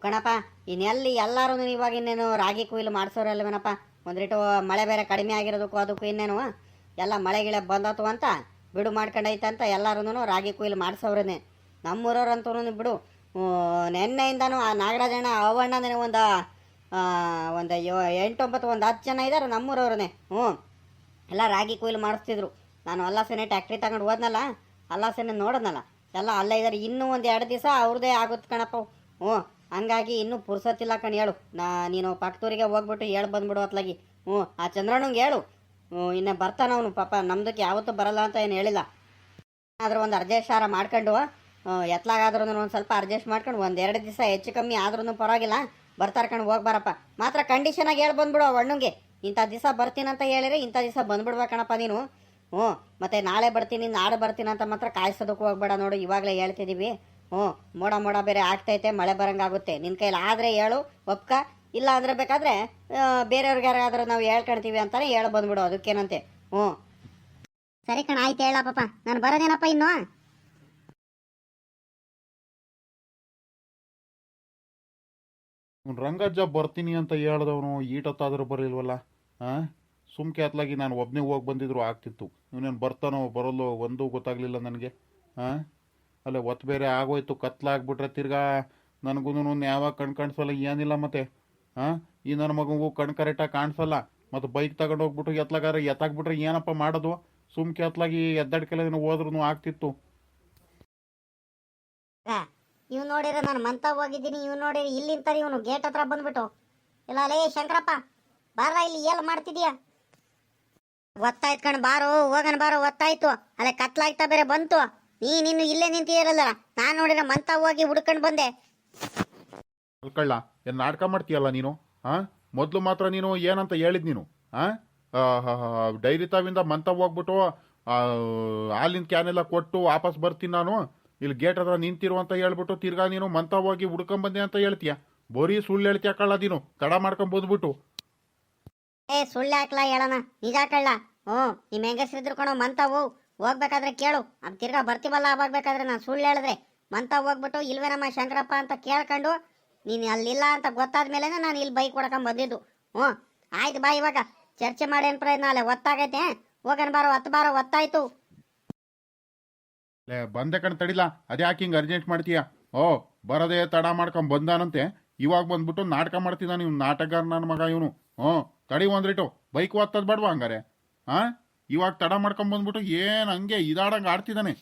ಕಣಪ್ಪ ಇನ್ನೆಲ್ಲಿ ಎಲ್ಲರೂ ಇವಾಗ ಇನ್ನೇನು ರಾಗಿ ಕೊಯ್ಲು ಮಾಡಿಸೋರಲ್ವೇನಪ್ಪ ರೀಟು ಮಳೆ ಬೇರೆ ಕಡಿಮೆ ಆಗಿರೋದಕ್ಕೂ ಅದಕ್ಕೂ ಇನ್ನೇನು? ಎಲ್ಲ ಮಳೆ ಗಿಳೆ ಬಂದತು ಅಂತ ಬಿಡು ಮಾಡ್ಕೊಂಡೈತೆ ಅಂತ ಎಲ್ಲರೂ ರಾಗಿ ಕೊಯ್ಲು ಮಾಡಿಸೋರೇ ನಮ್ಮೂರವ್ರಂತೂ ಬಿಡು. ನೆನ್ನೆಯಿಂದನೂ ಆ ನಾಗರಾಜಣ್ಣ ಅವಣ್ಣನೇ ಒಂದು ಒಂದು ಯೋ ಎಂಟೊಂಬತ್ತು, ಒಂದು ಹತ್ತು ಜನ ಇದ್ದಾರೆ ನಮ್ಮೂರವ್ರನ್ನೇ. ಹ್ಞೂ. ಎಲ್ಲ ರಾಗಿ ಕೊಯ್ಲು ಮಾಡಿಸ್ತಿದ್ರು. ನಾನು ಅಲ್ಲಾಸನೆ ಟ್ಯಾಕ್ಟ್ರಿ ತಗೊಂಡು ಹೋದ್ನಲ್ಲ ಅಲ್ಲ ಸೇನೆ ನೋಡೋದ್ನಲ್ಲ. ಎಲ್ಲ ಅಲ್ಲೇ ಇದ್ದಾರೆ ಇನ್ನೂ ಒಂದು ಎರಡು ದಿವಸ ಅವ್ರದ್ದೇ ಆಗುತ್ತೆ ಕಣಪ್ಪ. ಹ್ಞೂ. ಹಂಗಾಗಿ ಇನ್ನೂ ಪುರ್ಸತ್ತಿಲ್ಲ ಕಣ ಹೇಳು. ನಾ, ನೀನು ಪಕ್ಕದೂರಿಗೆ ಹೋಗ್ಬಿಟ್ಟು ಹೇಳಿ ಬಂದ್ಬಿಡು ಅತ್ಲಾಗಿ. ಹ್ಞೂ. ಆ ಚಂದ್ರಣ್ಣಂಗೆ ಹೇಳು. ಹ್ಞೂ, ಇನ್ನು ಬರ್ತಾನವನು ಪಾಪ ನಮ್ದಕ್ಕೆ ಯಾವತ್ತೂ ಬರಲ್ಲ ಅಂತ ಏನು ಹೇಳಿಲ್ಲ. ಆದರೂ ಒಂದು ಅರ್ಜೆಸ್ಟಾರ ಮಾಡ್ಕೊಂಡು ಎತ್ಲಾಗಾದ್ರೂ ಒಂದು ಸ್ವಲ್ಪ ಅಡ್ಜಸ್ಟ್ ಮಾಡ್ಕೊಂಡು ಒಂದು ಎರಡು ದಿವಸ ಹೆಚ್ಚು ಕಮ್ಮಿ ಆದ್ರೂ ಪರವಾಗಿಲ್ಲ. ಬರ್ತಾರ ಕಣ್, ಹೋಗಿ ಬರಪ್ಪ. ಮಾತ್ರ ಕಂಡೀಷನಾಗಿ ಹೇಳಿ ಬಂದ್ಬಿಡು ಅಣ್ಣಂಗೆ. ಇಂಥ ದಿವಸ ಬರ್ತೀನಂತ ಹೇಳಿದ್ರೆ ಇಂಥ ದಿವಸ ಬಂದ್ಬಿಡ್ಬೇಕಣಪ್ಪ ನೀನು. ಹ್ಞೂ, ಮತ್ತೆ ನಾಳೆ ಬರ್ತೀನಿ ನಾಳೆ ಬರ್ತೀನಿ ಅಂತ ಮಾತ್ರ ಕಾಯಿಸೋದಕ್ಕೆ ಹೋಗ್ಬೇಡ ನೋಡು, ಇವಾಗಲೇ ಹೇಳ್ತಿದ್ದೀವಿ ಹ್ಞೂ, ಮೋಡ ಮೋಡ ಬೇರೆ ಆಗ್ತೈತೆ, ಮಳೆ ಬರಂಗಾಗುತ್ತೆ. ನಿನ್ನ ಕೈಲಿ ಆದರೆ ಹೇಳು, ಒಪ್ಕ? ಇಲ್ಲ ಅಂದ್ರೆ ಬೇಕಾದ್ರೆ ಬೇರೆಯವ್ರಿಗೆ ಯಾರಾದರೂ ನಾವು ಹೇಳ್ಕೊಳ್ತೀವಿ ಅಂತಾನೆ ಹೇಳಿ ಬಂದ್ಬಿಡು, ಅದಕ್ಕೇನಂತೆ. ಹ್ಞೂ. ಸರಿ ಕಣ, ಆಯ್ತು, ಹೇಳಪ್ಪ ನಾನು ಬರೋದೇನಪ್ಪ ಇನ್ನು? ಇವ್ನು ರಂಗಜ್ಜ ಬರ್ತೀನಿ ಅಂತ ಹೇಳ್ದವನು ಈಟತ್ತಾದರೂ ಬರಲಿಲ್ವಲ್ಲ ಹಾಂ ಸುಮ್ಕೆ ಅತ್ಲಾಗಿ ನಾನು ಒಬ್ಬನೇ ಹೋಗಿ ಬಂದಿದ್ರು ಆಗ್ತಿತ್ತು. ಇವನೇನು ಬರ್ತಾನೋ ಬರೋಲ್ಲೋ ಒಂದೂ ಗೊತ್ತಾಗಲಿಲ್ಲ ನನಗೆ ಹಾಂ ಅಲ್ಲೇ ಒತ್ತು ಬೇರೆ ಆಗೋಯ್ತು, ಕತ್ಲಾಗ್ಬಿಟ್ರೆ ತಿರ್ಗಾ ನನಗೂ ಯಾವಾಗ ಕಣ್ ಕಾಣಿಸಲ್ಲ, ಏನಿಲ್ಲ ಮತ್ತೆ ಹಾಂ ಈ ನನ್ನ ಮಗನಿಗೂ ಕಣ್ ಕರೆಕ್ಟಾಗಿ ಕಾಣಿಸಲ್ಲ, ಮತ್ತು ಬೈಕ್ ತಗೊಂಡು ಹೋಗ್ಬಿಟ್ಟು ಎತ್ಲಾಗಾರ ಎತ್ತಾಕ್ಬಿಟ್ರೆ ಏನಪ್ಪ ಮಾಡೋದು? ಸುಮ್ಕೆ ಎತ್ಲಾಗಿ ಎದ್ದಾಡ್ಕೆಲ್ಲ ಹೋದ್ರೂ ಆಗ್ತಿತ್ತು. ಇವ್ ನೋಡಿದ್ರೆ ನಾನು ಮಂತ ಹೋಗಿದ್ದೀನಿ, ಇವ್ ನೋಡಿದ್ರೆ ಇಲ್ಲಿಂತ ಇವನು ಗೇಟ್ ಹತ್ರ ಬಂದ್ಬಿಟ್ಟು. ಇಲ್ಲ, ಲೇ ಶಂಕರಪ್ಪ ಬಾರ ಇಲ್ಲಿ ಏಲ್ ಮಾಡ್ತಿದ್ಯಾ? ಒತ್ತಾಯ್ತು ಕಣ್, ಬಾರೋ, ಹೋಗನ್ ಬಾರೋ, ಒತ್ತಾಯ್ತು. ಅಲ್ಲೇ ಕತ್ಲಾಗ್ತಾ ಬೇರೆ ಬಂತು. ನೀ ನಿನ್ನ ಇಲ್ಲೇ ನಿಂತಿರಲ್ಲ ನಾನ್ ನೋಡಿದ್ರೆ ಮಂತ ಹೋಗಿ ಹುಡ್ಕೊಂಡ್ ಬಂದೆ. ಅಲ್ಕಳ್ಳ, ಏನು ನಾಟಕ ಮಾಡ್ತೀಯಲ್ಲ ನೀನು? ಹಾಂ ಮೊದಲು ಮಾತ್ರ ನೀನು ಏನಂತ ಹೇಳಿದ್ ನೀನು? ಹಾಂ ಡೈರಿ ತಾವಿಂದ ಮಂತ ಹೋಗ್ಬಿಟ್ಟು ಹಾಲಿನ ಕ್ಯಾನ್ ಎಲ್ಲ ಕೊಟ್ಟು ವಾಪಸ್ ಬರ್ತೀನಿ ನಾನು. ಇಲ್ಲಿ ಗೇಟ್ ಹತ್ರ ನಿಂತಿರು ಅಂತ ಹೇಳ್ಬಿಟ್ಟು ತಿರ್ಗಾ ನೀನು ಮಂತ ಹೋಗಿ ಅಂತ ಹೇಳ್ತೀಯ? ಬರೀ ಸುಳ್ಳು ಹೇಳ್ತೀಯ ಕಳ್ಳ ನೀನು? ತಡ ಮಾಡ್ಕೊಂಡ್ ಬಂದ್ಬಿಟ್ಟು. ಏ, ಸುಳ್ಳು ಹಾಕ್ಲ ಹೇಳೋಣ? ನಿಜ ಕಳ್ಳ. ಹ್ಞೂ ನಿಮ್ಮ ಹೆಂಗಸ್ರಿದ್ರು ಕಣೋ ಮಂತ ಹೋಗ್ ಹೋಗ್ಬೇಕಾದ್ರೆ ಕೇಳು. ಅದ್ ತಿರ್ಗಾ ಬರ್ತೀವಲ್ಲ ಅವಾಗ ಬೇಕಾದ್ರೆ ನಾನು ಸುಳ್ಳು ಹೇಳಿದ್ರೆ. ಮಂತ ಹೋಗ್ಬಿಟ್ಟು ಇಲ್ವೇ ನಮ್ಮ ಶಂಕರಪ್ಪ ಅಂತ ಕೇಳ್ಕೊಂಡು, ನೀನು ಅಲ್ಲಿಲ್ಲ ಅಂತ ಗೊತ್ತಾದ ಮೇಲೆ ನಾನು ಇಲ್ಲಿ ಬೈಕ್ ಹೊಡ್ಕೊಂಡ್ ಬಂದಿದ್ದು. ಹ್ಞೂ, ಆಯ್ತು ಬಾ ಇವಾಗ. ಚರ್ಚೆ ಮಾಡೇನು ಪ್ರಯತ್ನ ಅಲ್ಲೇ, ಒತ್ತಾಗೈತೆ. ಹೋಗನ್ ಬಾರೋ ಹತ್ತು ಬಾರೋ, ಒತ್ತಾಯ್ತು. ಲೇ ಬಂದೆ ಕಣ್ ತಡಿಲ್ಲ ಅದ್ಯಾಕೆ ಹಿಂಗೆ ಅರ್ಜೆಂಟ್ ಮಾಡ್ತೀಯ? ಓ ಬರದೆ ತಡ ಮಾಡ್ಕೊಂಡ್ ಬಂದಾನಂತೆ. ಇವಾಗ ಬಂದ್ಬಿಟ್ಟು ನಾಟಕ ಮಾಡ್ತಿದ್ದಾನೆ ಇವ್ನು ನಾಟಕಗಾರ ನನ್ನ ಮಗ ಇವನು. ಹ್ಞೂ ತಡಿ ಒಂದ್ರಿಟ್ಟು ಬೈಕ್ ಓದ್ತದ್ ಬಡ್ವಾ ಹಂಗಾರೆ? ಆ? ಇವಾಗ ತಡ ಮಾಡ್ಕೊಂಡ್ ಬಂದ್ಬಿಟ್ಟು ಏನ್ ಹಂಗೆ ಇದಾಡಂಗ ಆಡ್ತಿದ್ದಾನೆ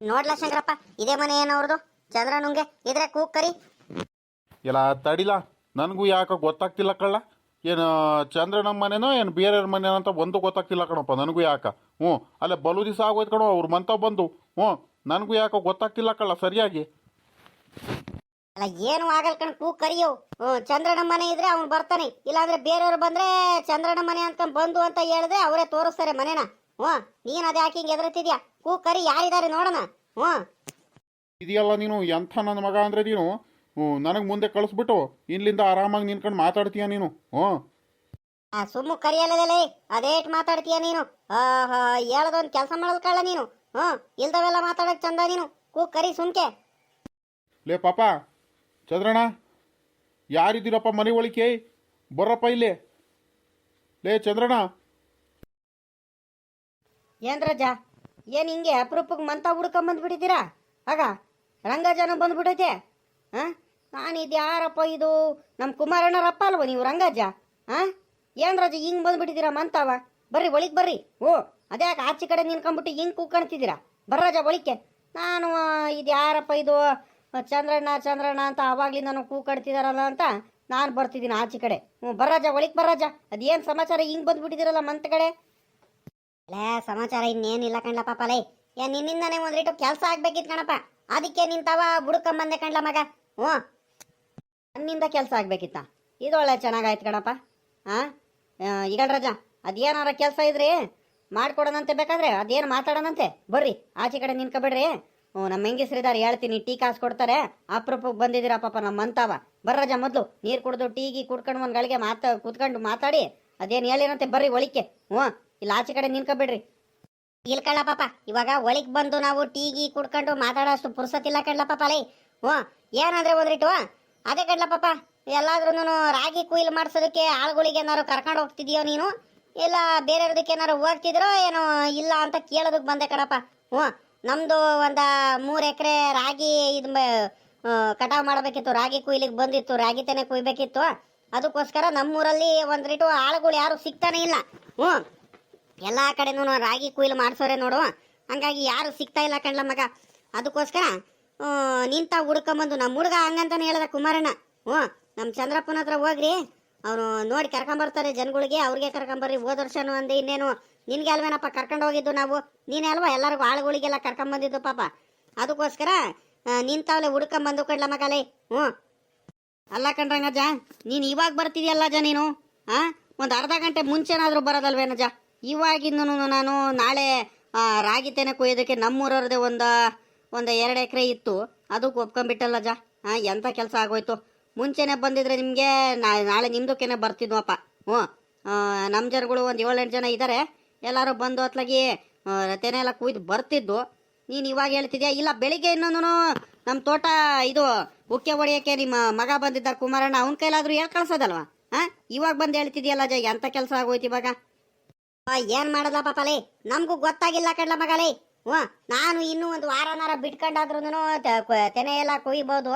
ನೋಡ್ಲಾ ಶಂಕರಪ್ಪ ಇದೇ ಮನೆ ಏನವ್ರದು ಚಂದ್ರನುಂಗೆ ಇದ್ರೆ ಕೂಕ್ ಕರಿ. ಇಲ್ಲ ತಡಿಲ. ನನಗೂ ಯಾಕೆ ಗೊತ್ತಾಗ್ತಿಲ್ಲ ಕಳ್ಳ. ಏನು ಚಂದ್ರನ ಮನೆನೋ ಏನು ಬೇರೆಯವ್ರ ಮನೆನೋ ಅಂತ ಒಂದು ಗೊತ್ತಾಗ್ತಿಲ್ಲ ಕಣಪ್ಪ ನನಗೂ ಯಾಕೆ? ಹ್ಞೂ ಅಲ್ಲೇ ಬಲು ದಿವಸ ಆಗೋಯ್ತು ಕಣೋ ಅವ್ರ ಮಂತ ಬಂದು. ಹ್ಞೂ ನನಗೂ ಯಾಕೋ ಗೊತ್ತಾಗ್ತಿಲ್ಲ ಕಳ್ಳ ಸರಿಯಾಗಿ. ಅಲ್ಲ ಏನು ಆಗಲ್ ಕಣ್ ಕೂ ಕರಿಯೋ. ಹ್ಮ್ ಚಂದ್ರನ ಮನೆ ಇದ್ರೆ ಅವ್ನು ಬರ್ತಾನೆ ಇಲ್ಲಾಂದ್ರೆ ಬೇರೆಯವ್ರು ಬಂದ್ರೆ ಚಂದ್ರನ ಮನೆ ಅಂತ ಬಂದು ಅಂತ ಹೇಳಿದ್ರೆ ಅವರೇ ತೋರಿಸ್ತಾರೆ ಮನೆನ. ಹ್ಞೂ ನೀನು ಅದೇ ಹಾಕಿ ಹಿಂಗೆ ಎದುರುತ್ತಿದ್ಯಾ ಕೂ ಕರಿ ಯಾರಿದ್ದಾರೆ ನೋಡೋಣ. ಹ್ಞೂ. ಇದೆಯಲ್ಲ ನೀನು ಎಂಥ ನನ್ನ ಮಗ ಅಂದ್ರೆ ನೀನು? ನನಗೆ ಮುಂದೆ ಕಳಿಸ್ಬಿಟ್ಟು ಇಲ್ಲಿಂದ ಆರಾಮಾಗಿ ನಿನ್ಕೊಂಡು ಮಾತಾಡ್ತೀಯ ನೀನು? ಹ್ಞೂ. ಆ ಸುಮ್ಮು ಕರಿಯಲ್ಲದಲ್ಲೇ ಅದೇಟ್ ಮಾತಾಡ್ತೀಯ ನೀನು? ಆಹಾ ಹೇಳದೊಂದು ಕೆಲಸ ಮಾಡಲ್ ಕಳ್ಳ ನೀನು? ಹ್ಞೂ ಇಲ್ದವೆಲ್ಲ ಮಾತಾಡೋಕೆ ಚಂದ ನೀನು? ಕೂ ಕರಿ ಸುಮ್ಕೆ. ಲೇ ಪಾಪ ಚಂದ್ರಣ್ಣ ಯಾರಿದ್ದೀರಪ್ಪ ಮನೆ ಒಳಿಕೆ ಬರ್ರಪ್ಪ ಇಲ್ಲಿ. ಲೇ ಚಂದ್ರಣ್ಣ. ಏನ್ ರಜ? ಏನ್ ಹಿಂಗೆ ಅಪರೂಪಕ್ಕೆ ಮಂತ ಹುಡ್ಕೊಂಬಂದ್ಬಿಟ್ಟಿದ್ದೀರಾ ಆಗ ರಂಗಜನ ಬಂದ್ಬಿಟ್ಟೈತೆ ಹಾ? ನಾನು ಇದು? ನಮ್ಮ ಕುಮಾರಣ್ಣರಪ್ಪ ಅಲ್ವ ನೀವು ರಂಗಜ್ಜ? ಹಾಂ ಏನ್ ರಾಜ, ಹಿಂಗೆ ಬಂದ್ಬಿಟ್ಟಿದ್ದೀರಾ ಮಂತಾವ? ಬರ್ರಿ, ಒಳಗೆ ಬರ್ರಿ. ಓ ಅದ್ಯಾಕೆ ಆಚೆ ಕಡೆ ನಿನ್ಕೊಂಬಿಟ್ಟು ಹಿಂಗ್ ಕೂಕಣ್ತಿದ್ದೀರಾ ಬರ್ರಜ ಒಳಿಕೆ ನಾನು ಇದು ಯಾರಪ್ಪ ಇದು? ಚಂದ್ರಣ್ಣ ಚಂದ್ರಣ್ಣ ಅಂತ ಅವಾಗ್ಲಿಂದ ನಾನು ಕೂಕಡ್ತಿದಾರಲ್ಲ ಅಂತ ನಾನು ಬರ್ತಿದ್ದೀನಿ ಆಚೆ ಕಡೆ. ಹ್ಞೂ ಬರ್ರಾಜ ಒಳಿಗ್ ಬರ್ರಾಜ ಅದೇನು ಸಮಾಚಾರ, ಹಿಂಗೆ ಬಂದ್ಬಿಟ್ಟಿದ್ದೀರಲ್ಲ ಮಂತ್ ಕಡೆ? ಲೇ, ಸಮಾಚಾರ ಇನ್ನೇನಿಲ್ಲ ಕಣ್ಲಪ್ಪ, ಪಲೈ. ಏ ಒಂದು ಲೀಟರ್ ಕೆಲಸ ಆಗ್ಬೇಕಿತ್ತು ಕಣಪ್ಪ. ಅದಕ್ಕೆ ನಿಂತಾವ ಬುಡ್ಕೊಂಬಂದೆ ಕಣ್ಲ ಮಗ. ಹ್ಞೂ ನನ್ನಿಂದ ಕೆಲಸ ಆಗ್ಬೇಕಿತ್ತ? ಒಳ್ಳೆ ಚೆನ್ನಾಗಾಯ್ತು ಕಣಪ್ಪ. ಹಾ ಈಗ ರಜಾ ಅದೇನಾರ ಕೆಲಸ ಇದ್ರಿ ಮಾಡ್ಕೊಡೋಣಂತೆ ಬೇಕಾದ್ರೆ, ಅದೇನು ಮಾತಾಡೋಣಂತೆ ಬರ್ರಿ, ಆಚೆ ಕಡೆ ನಿನ್ಕೊಬೇಡ್ರಿ ಹ್ಞೂ ನಮ್ಮ ಹೆಂಗಸ್ರಿದಾರೆ ಹೇಳ್ತೀನಿ, ಟೀ ಕಾಸು ಕೊಡ್ತಾರೆ. ಅಪ್ರೂಪಕ್ಕೆ ಬಂದಿದ್ದೀರಾ ಪಾಪ ನಮ್ಮ ಮಂತಾವ. ಬರ್ರಜ ಮೊದಲು ನೀರು ಕುಡ್ದು ಟೀಗಿ ಕುಡ್ಕೊಂಡು ಒಂದು ಗಳಿಗೆ ಮಾತಾ, ಕೂತ್ಕೊಂಡು ಮಾತಾಡಿ. ಅದೇನು ಹೇಳಿರಂತೆ ಬರ್ರಿ ಒಳಿಕೆ. ಹ್ಞೂ, ಇಲ್ಲ, ಆಚೆ ಕಡೆ ನಿನ್ಕೊಬೇಡ್ರಿ ಇಲ್ಕಳ್ಳ ಪಾಪ, ಇವಾಗ ಒಳಿಕೆ ಬಂದು ನಾವು ಟೀಗಿ ಕುಡ್ಕೊಂಡು ಮಾತಾಡೋಷ್ಟು ಪುರ್ಸತ್ತಿಲ್ಲ ಕಣ್ಲ ಪಾಪ ಲೈ ಹ್ಞೂ, ಏನಂದ್ರೆ ಒಂದ್ರಿಟ್ಟು ಅದೇ ಕಡ್ಲ ಪಾಪ ಎಲ್ಲಾದ್ರೂ ರಾಗಿ ಕುಯ್ಲು ಮಾಡಿಸೋದಕ್ಕೆ ಆಳುಗಳಿಗೆ ಏನಾರು ಕರ್ಕೊಂಡು ಹೋಗ್ತಿದ್ಯೋ ನೀನು? ಇಲ್ಲ ಬೇರೆಯವ್ರದಕ್ಕೆ ಏನಾರು ಹೋಗ್ತಿದ್ರೋ ಏನೋ ಇಲ್ಲ ಅಂತ ಕೇಳೋದಕ್ಕೆ ಬಂದೆ ಕಣಪ್ಪ. ಹ್ಞೂ ನಮ್ಮದು ಒಂದು ಮೂರು ಎಕರೆ ರಾಗಿ ಇದು ಕಟಾವು ಮಾಡಬೇಕಿತ್ತು, ರಾಗಿ ಕುಯ್ಲಿಗೆ ಬಂದಿತ್ತು, ರಾಗಿ ತಾನೇ ಕುಯ್ಬೇಕಿತ್ತು. ಅದಕ್ಕೋಸ್ಕರ ನಮ್ಮೂರಲ್ಲಿ ಒಂದ್ರಿಟ್ಟು ಆಳುಗಳು ಯಾರು ಸಿಗ್ತಾನೆ ಇಲ್ಲ. ಹ್ಞೂ, ಎಲ್ಲ ಕಡೆನೂ ರಾಗಿ ಕುಯ್ಲು ಮಾಡಿಸೋರೆ ನೋಡು. ಹಂಗಾಗಿ ಯಾರು ಸಿಗ್ತಾ ಇಲ್ಲ ಕಣ್ಲ ಮಗ. ಅದಕ್ಕೋಸ್ಕರ ನಿಂತ ಹುಡ್ಕೊಂಬಂದು ನಮ್ಮ ಹುಡುಗ ಹಂಗಂತಾನೆ ಹೇಳಿದ ಕುಮಾರಣ್ಣ. ಹ್ಞೂ, ನಮ್ಮ ಚಂದ್ರಪ್ಪನ ಹತ್ರ ಹೋಗ್ರಿ. ಅವನು ನೋಡಿ ಕರ್ಕೊಂಬರ್ತಾರೆ ಜನಗಳಿಗೆ, ಅವ್ರಿಗೆ ಕರ್ಕೊಂಬರ್ರಿ ಹೋದ ವರ್ಷನೂ ಅಂದೆ ಇನ್ನೇನು. ನಿನಗೆ ಅಲ್ವೇನಪ್ಪ ಕರ್ಕೊಂಡು ಹೋಗಿದ್ದು ನಾವು? ನೀನೇ ಅಲ್ವಾ? ಎಲ್ಲರಿಗೂ ಆಳುಗಳಿಗೆಲ್ಲ ಕರ್ಕೊಂಬಂದಿದ್ದು ಪಾಪ. ಅದಕ್ಕೋಸ್ಕರ ನಿಂತಾವಲೆ ನಿಂತವಲೆ ಹುಡ್ಕೊಂಬಂದು ಕಡ್ಲ ಮಗಲೇ ಹ್ಞೂ. ಅಲ್ಲ ಕಣ್ರಂಗಜ್ಜ ನೀನು ಇವಾಗ ಬರ್ತಿದ್ಯಲ್ಲ ಅಜ್ಜ ನೀನು? ಹಾಂ ಒಂದು ಅರ್ಧ ಗಂಟೆ ಮುಂಚೆನಾದರೂ ಬರೋದಲ್ವೇನಜ್ಜ ಇವಾಗಿಂದನು ನಾನು ನಾಳೆ ರಾಗಿ ತೆನೆ ಕೊಯ್ಯೋದಕ್ಕೆ ನಮ್ಮೂರವ್ರದೇ ಒಂದು ಒಂದು ಎರಡು ಎಕರೆ ಇತ್ತು. ಅದಕ್ಕೆ ಒಪ್ಕೊಂಬಿಟ್ಟಲ್ಲಜ್ಜ ಹಾಂ ಎಂಥ ಕೆಲಸ ಆಗೋಯ್ತು? ಮುಂಚೆನೇ ಬಂದಿದ್ರೆ ನಿಮಗೆ ನಾಳೆ ನಿಮ್ದಕ್ಕೇನೆ ಬರ್ತಿದ್ವಪ್ಪ ಹ್ಞೂ. ನಮ್ಮ ಜನಗಳು ಒಂದು ಏಳೆಂಟು ಜನ ಇದ್ದಾರೆ ಎಲ್ಲರೂ ಬಂದು ಹೊತ್ಲಾಗಿ ರತೆನೆ ತೆನೆ ಎಲ್ಲ ಕುಯ್ದು ಬರ್ತಿದ್ದು ನೀನು ಇವಾಗ ಹೇಳ್ತಿದ್ಯಾ? ಇಲ್ಲ, ಬೆಳಿಗ್ಗೆ ಇನ್ನೊಂದು ನಮ್ಮ ತೋಟ ಇದು ಉಕ್ಕೆ ಹೊಡೆಯೋಕ್ಕೆ ನಿಮ್ಮ ಮಗ ಬಂದಿದ್ದ ಕುಮಾರಣ್ಣ, ಅವನ ಕೈಲಾದರೂ ಹೇಳಿ ಕಳ್ಸೋದಲ್ವಾ? ಹಾಂ, ಇವಾಗ ಬಂದು ಹೇಳ್ತಿದ್ಯಲ್ಲ ಜೈ ಎಂಥ ಕೆಲಸ ಆಗೋಯ್ತು ಇವಾಗ? ಏನು ಮಾಡೋದಪ್ಪ ಪಾಪಲೇ ನಮಗೂ ಗೊತ್ತಾಗಿಲ್ಲ ಕಡ್ಲ ಮಗಳೇ. ಹ್ಞೂ, ನಾನು ಇನ್ನೂ ಒಂದು ವಾರನಾರ ಬಿಟ್ಕೊಂಡಾದ್ರೂ ತೆನೆ ಎಲ್ಲ ಕೊಯ್ಬೋದು.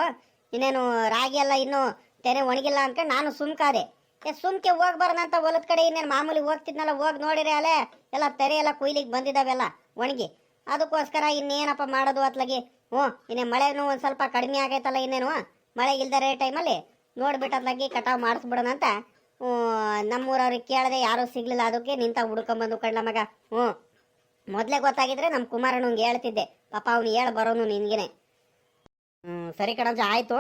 ಇನ್ನೇನು ರಾಗಿ ಎಲ್ಲ ಇನ್ನೂ ತೆನೆ ಒಣಗಿಲ್ಲ ಅಂತ ನಾನು ಸುಮ್ಕಾದೆ. ಏ, ಸುಮ್ಕೆ ಹೋಗಿ ಹೊಲದ ಕಡೆ ಇನ್ನೇನು ಮಾಮೂಲಿ ಹೋಗ್ತಿದ್ನಲ್ಲ, ಹೋಗಿ ನೋಡಿರಿ ಅಲ್ಲೇ ಎಲ್ಲ ತೆರೆ ಎಲ್ಲ ಕೊಯ್ಲಿಗೆ ಬಂದಿದ್ದಾವೆಲ್ಲ ಒಣಗಿ. ಅದಕ್ಕೋಸ್ಕರ ಇನ್ನೇನಪ್ಪ ಮಾಡೋದು ಅತ್ಲಗಿ? ಹ್ಞೂ, ಇನ್ನೇ ಮಳೆನೂ ಒಂದು ಸ್ವಲ್ಪ ಕಡಿಮೆ ಆಗೈತಲ್ಲ ಇನ್ನೇನು? ಮಳೆ ಇಲ್ದರೆ ಟೈಮಲ್ಲಿ ನೋಡ್ಬಿಟ್ಟು ಅತ್ಲಾಗಿ ಕಟಾವು ಮಾಡಿಸ್ಬಿಡೋಣ ಅಂತ. ನಮ್ಮೂರವ್ರಿಗೆ ಕೇಳದೆ ಯಾರೂ ಸಿಗ್ಲಿಲ್ಲ, ಅದಕ್ಕೆ ನಿಂತ ಹುಡ್ಕೊಂಬಂದು ಕಡ್ಲ ಮಗ. ಹ್ಞೂ. ಮೊದಲೇ ಗೊತ್ತಾಗಿದ್ರೆ ನಮ್ಮ ಕುಮಾರಣ್ಣಂಗೆ ಹೇಳ್ತಿದ್ದೆ. ಪಾಪ ಅವ್ನು ಹೇಳ ಬರೋನು ನಿನ್ಗೆನೆ. ಹ್ಞೂ ಸರಿ ಕಣಜ ಆಯಿತು.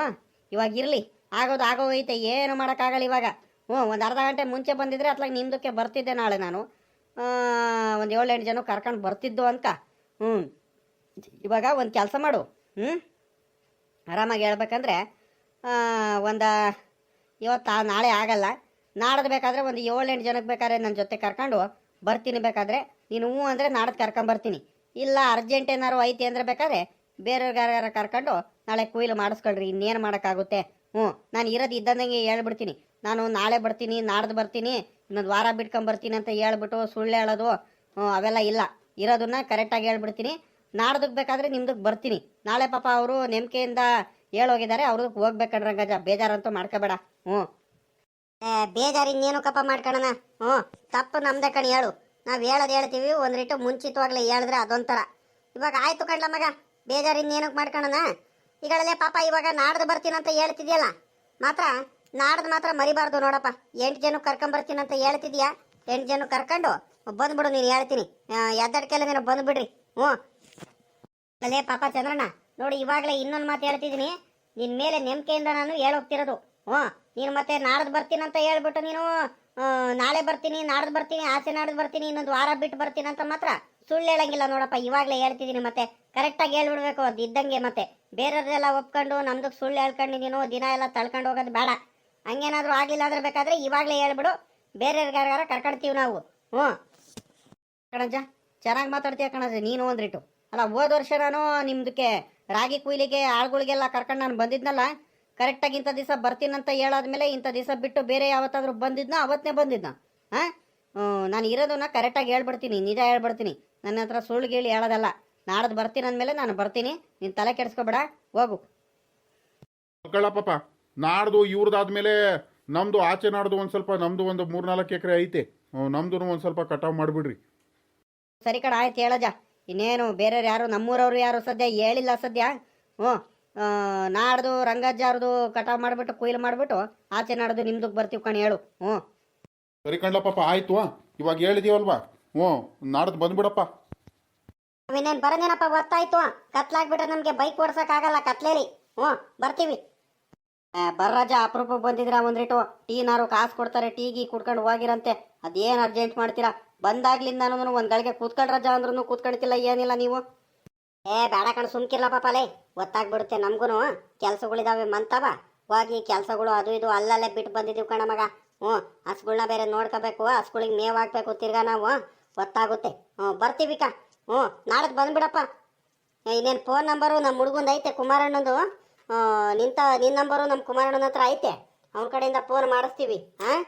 ಇವಾಗ ಇರಲಿ. ಆಗೋದು ಆಗೋಗೈತೆ, ಏನು ಮಾಡೋಕ್ಕಾಗಲ್ಲ ಇವಾಗ. ಹ್ಞೂ, ಒಂದು ಅರ್ಧ ಗಂಟೆ ಮುಂಚೆ ಬಂದಿದ್ರೆ ಅತ್ಲಾಗ ನಿಮ್ದಕ್ಕೆ ಬರ್ತಿದ್ದೆ ನಾಳೆ ನಾನು. ಒಂದು ಏಳೆಂಟು ಜನ ಕರ್ಕೊಂಡು ಬರ್ತಿದ್ದು ಅಂತ. ಹ್ಞೂ. ಇವಾಗ ಒಂದು ಕೆಲಸ ಮಾಡು. ಹ್ಞೂ. ಆರಾಮಾಗಿ ಹೇಳ್ಬೇಕಂದ್ರೆ ಒಂದು ಇವತ್ತು, ನಾಳೆ ಆಗಲ್ಲ. ನಾಡ್ದು ಬೇಕಾದರೆ ಒಂದು ಏಳೆಂಟು ಜನಕ್ಕೆ ಬೇಕಾದ್ರೆ ನನ್ನ ಜೊತೆ ಕರ್ಕೊಂಡು ಬರ್ತೀನಿ ಬೇಕಾದ್ರೆ. ನೀನು ಹ್ಞೂ ಅಂದರೆ ನಾಡ್ದು ಕರ್ಕೊಂಬರ್ತೀನಿ ಇಲ್ಲ ಅರ್ಜೆಂಟ್ ಏನಾರು ಐತಿ ಅಂದರೆ ಬೇಕಾದ್ರೆ ಬೇರೆಯವ್ರಿಗಾರ ಕರ್ಕೊಂಡು ನಾಳೆ ಕುಯ್ಲು ಮಾಡಿಸ್ಕೊಳ್ರಿ, ಇನ್ನೇನು ಮಾಡೋಕ್ಕಾಗುತ್ತೆ. ಹ್ಞೂ, ನಾನು ಇರೋದು ಇದ್ದಂಗೆ ಹೇಳ್ಬಿಡ್ತೀನಿ. ನಾನು ನಾಳೆ ಬರ್ತೀನಿ, ನಾಡ್ದು ಬರ್ತೀನಿ, ಇನ್ನೊಂದು ವಾರ ಬಿಟ್ಕೊಂಬರ್ತೀನಿ ಅಂತ ಹೇಳ್ಬಿಟ್ಟು ಸುಳ್ಳು ಹೇಳೋದು ಅವೆಲ್ಲ ಇಲ್ಲ. ಇರೋದನ್ನ ಕರೆಕ್ಟಾಗಿ ಹೇಳ್ಬಿಡ್ತೀನಿ. ನಾಡ್ದಕ್ಕೆ ಬೇಕಾದ್ರೆ ನಿಮ್ದಕ್ಕೆ ಬರ್ತೀನಿ. ನಾಳೆ ಪಾಪ ಅವರು ನೆಮ್ಕೆಯಿಂದ ಹೇಳೋಗಿದ್ದಾರೆ ಅವ್ರದಕ್ಕೆ ಹೋಗ್ಬೇಕಂಡ್ರ ಗಜ, ಬೇಜಾರಂತೂ ಮಾಡ್ಕೋಬೇಡ. ಹ್ಞೂ. ಬೇಜಾರು ಇನ್ನೇನು ಕಪ್ಪ ಮಾಡ್ಕೊಳ್ಳೋಣ ಹ್ಞೂ, ತಪ್ಪು ನಮ್ದೆ ಕಣಿ, ಹೇಳು. ನಾವು ಹೇಳೋದು ಹೇಳ್ತೀವಿ ಒಂದು ರೇಟು ಮುಂಚಿತವಾಗ್ಲೇ ಹೇಳಿದ್ರೆ ಅದೊಂಥರ. ಇವಾಗ ಆಯ್ತು ಕಣ್ಲ ಮಗ, ಬೇಜಾರು ಇನ್ನೇನಕ್ಕೆ ಮಾಡ್ಕೊಳ್ಳೋಣ ಈಗಳಲ್ಲೇ ಪಾಪ ಇವಾಗ ನಾಡ್ದು ಬರ್ತೀನಂತ ಹೇಳ್ತಿದ್ಯಲ್ಲ? ಮಾತ್ರ, ನಾಡ್ದು ಮಾತ್ರ ಮರಿಬಾರ್ದು ನೋಡಪ್ಪ. ಎಂಟು ಜನಕ್ಕೆ ಅಂತ ಹೇಳ್ತಿದ್ಯಾ? ಎಂಟು ಜನಕ್ಕೆ ಕರ್ಕೊಂಡು ಬಂದ್ಬಿಡು, ನೀನು ಹೇಳ್ತೀನಿ. ಎದ್ದಡ್ಕೆಲ್ಲ ನೀನು ಬಂದುಬಿಡ್ರಿ. ಹ್ಞೂ. ಅಲ್ಲೇ ಪಾಪ ಚಂದ್ರಣ್ಣ, ನೋಡಿ ಇವಾಗಲೇ ಇನ್ನೊಂದು ಮಾತು ಹೇಳ್ತಿದ್ದೀನಿ. ನಿನ್ನ ಮೇಲೆ ನೆಮ್ಮಕೆಯಿಂದ ನಾನು ಹೇಳೋಗ್ತಿರೋದು ಹ್ಞೂ. ನೀನು ಮತ್ತೆ ನಾಡ್ದು ಬರ್ತೀನಿ ಅಂತ ಹೇಳ್ಬಿಟ್ಟು ನೀನು ನಾಳೆ ಬರ್ತೀನಿ, ನಾಡ್ದು ಬರ್ತೀನಿ, ಆಚೆ ನಾಡ್ದು ಬರ್ತೀನಿ, ಇನ್ನೊಂದು ವಾರ ಬಿಟ್ಟು ಬರ್ತೀನಿ ಅಂತ ಮಾತ್ರ ಸುಳ್ಳು ಹೇಳಂಗಿಲ್ಲ ನೋಡಪ್ಪ. ಇವಾಗಲೇ ಹೇಳ್ತಿದ್ದೀನಿ ಮತ್ತೆ. ಕರೆಕ್ಟಾಗಿ ಹೇಳ್ಬಿಡ್ಬೇಕು, ಅದು ಇದ್ದಂಗೆ ಮತ್ತೆ. ಬೇರೆಯವ್ರದೆಲ್ಲ ಒಪ್ಕೊಂಡು ನಮ್ದು ಸುಳ್ಳು ಹೇಳ್ಕೊಂಡು ದಿನ ಎಲ್ಲ ತಳ್ಕೊಂಡು ಹೋಗೋದು ಬೇಡ. ಹಂಗೇನಾದ್ರೂ ಆಗಿಲ್ಲ ಅಂದ್ರೆ ಬೇಕಾದ್ರೆ ಇವಾಗಲೇ ಹೇಳ್ಬಿಡು. ಬೇರೆಯವ್ರಿಗಾರ ಕರ್ಕೊಳ್ತೀವಿ ನಾವು. ಹ್ಞೂ. ಕಣಜ, ಚೆನ್ನಾಗಿ ಮಾತಾಡ್ತೀಯ ಕಣಜ, ನೀನು ಒಂದ್ರಿಟ್ಟು ಅಲ್ಲ, ಹೋದ ವರ್ಷ ನಾನು ನಿಮ್ದಕ್ಕೆ ರಾಗಿ ಕುಯ್ಲಿಗೆ, ಆಳುಗಳಿಗೆಲ್ಲ ಕರ್ಕೊಂಡು ನಾನು ಬಂದಿದ್ನಲ್ಲ ಕರೆಕ್ಟಾಗಿ ಇಂಥ ದಿವಸ ಬರ್ತೀನಂತ ಹೇಳಾದ್ಮೇಲೆ ಇಂಥ ದಿವಸ ಬಿಟ್ಟು ಬೇರೆ ಯಾವತ್ತಾದ್ರೂ ಬಂದಿದ್ನ? ಅವತ್ತೇ ಬಂದಿದ್ನ? ಹಾಂ? ನಾನು ಇರೋದನ್ನ ಕರೆಕ್ಟಾಗಿ ಹೇಳ್ಬಿಡ್ತೀನಿ ನಿಜ ಹೇಳ್ಬಿಡ್ತೀನಿ. ನನ್ನ ಹತ್ರ ಸುಳ್ಳು ಗೇಳಿ ಹೇಳೋದಲ್ಲ. ನಾಡ್ದು ಬರ್ತೀನಿ ಅಂದಮೇಲೆ ನಾನು ಬರ್ತೀನಿ. ನೀನು ತಲೆ ಕೆಡಿಸ್ಕೊಬೇಡ ಹೋಗು. ಪಾಪ. ನಾಡ್ದು ಇವ್ರದ್ದಾದ್ಮೇಲೆ ನಮ್ದು ಆಚೆ ನಾಡ್ದು ಒಂದು ಸ್ವಲ್ಪ ನಮ್ದು ಒಂದು ಮೂರ್ನಾಲ್ಕು ಎಕರೆ ಐತೆ. ನಮ್ದು ಒಂದು ಸ್ವಲ್ಪ ಕಟಾವ್ ಮಾಡಿಬಿಡ್ರಿ. ಸರಿ ಕಣ ಆಯ್ತು ಹೇಳಜ ಇನ್ನೇನು ಬೇರೆಯವ್ರು ಯಾರು ನಮ್ಮೂರವ್ರು ಯಾರು ಸದ್ಯ ಹೇಳಿಲ್ಲ ಸದ್ಯ? ಹ್ಞೂ. ನಾಡ್ದು ರಂಗಜ್ಜ ಅವ್ರದ್ದು ಕಟಾವ್ ಮಾಡಿಬಿಟ್ಟು ಕೊಯ್ಲು ಮಾಡಿಬಿಟ್ಟು ಆಚೆ ನಾಡ್ದು ನಿಮ್ದು ಬರ್ತೀವಿ ಕಣ ಹೇಳು. ಹ್ಞೂ. ಸರಿ ಕಣ್ಲ ಪಾಪ ಆಯ್ತು ಇವಾಗ ಹೇಳಿದೀವಲ್ವಾ? ಹ್ಞೂ ನಾಡ್ದು ಬಂದ್ಬಿಡಪ್ಪ. ಇನ್ನೇನು ಬರೋದೇನಪ್ಪ ಗೊತ್ತಾಯ್ತು ಕತ್ಲಾಗ್ಬಿಟ್ರೆ ನಮಗೆ ಬೈಕ್ ಓಡ್ಸೋಕ್ಕಾಗಲ್ಲ ಕತ್ಲೇಲಿ. ಹ್ಞೂ ಬರ್ತೀವಿ. ಆ, ಬರ್ರಜ್ಜ ಅಪರೂಪಕ್ಕೆ ಬಂದಿದ್ರ ಒಂದ್ರಿಟ್ಟು ಟೀನಾರು ಕಾಸು ಕೊಡ್ತಾರೆ ಟೀಗಿ ಕುಡ್ಕೊಂಡು ಹೋಗಿರಂತೆ. ಅದೇನು ಅರ್ಜೆಂಟ್ ಮಾಡ್ತೀರಾ? ಬಂದಾಗ್ಲಿಂದ ಒಂದು ಗಳಿಗೆ ಕೂತ್ಕೊಂಡ್ರಜ ಅಂದ್ರೂ ಕೂತ್ಕೊಳ್ತಿಲ್ಲ ಏನಿಲ್ಲ ನೀವು? ಏ, ಬೇಡ ಕಣ್, ಸುಮ್ಕಿರ್ಲ ಪಾಪಲೇ ಗೊತ್ತಾಗ್ಬಿಡುತ್ತೆ ನಮಗೂ ಕೆಲ್ಸಗಳಿದಾವೆ ಮಂತವ. ಹೋಗಿ ಕೆಲ್ಸಗಳು ಅದು ಇದು ಅಲ್ಲಲ್ಲೇ ಬಿಟ್ಟು ಬಂದಿದ್ದೀವಿ ಕಣ ಮಗ. ಹ್ಞೂ, ಹಸುಗಳ್ನ ಬೇರೆ ನೋಡ್ಕೋಬೇಕು, ಹಸುಗಳಿಗೆ ಮೇವ್ ಹಾಕ್ಬೇಕು ತಿರ್ಗಾ ನಾವು. ಗೊತ್ತಾಗುತ್ತೆ ಹ್ಞೂ, ಬರ್ತೀವಿ ಕ ಹ್ಞೂ ನಾಳೆ ಬಂದ್ಬಿಡಪ್ಪ. ಇನ್ನೇನು ಫೋನ್ ನಂಬರು ನಮ್ಮ ಹುಡುಗಂದು ಐತೆ, ಕುಮಾರಣ್ಣಂದು. ನಿಂತ ನಿನ್ನ ನಂಬರು ನಮ್ಮ ಕುಮಾರಣ್ಣನ ಹತ್ರ ಐತೆ. ಅವ್ನ ಕಡೆಯಿಂದ ಫೋನ್ ಮಾಡಿಸ್ತೀವಿ. ಹಾಂ?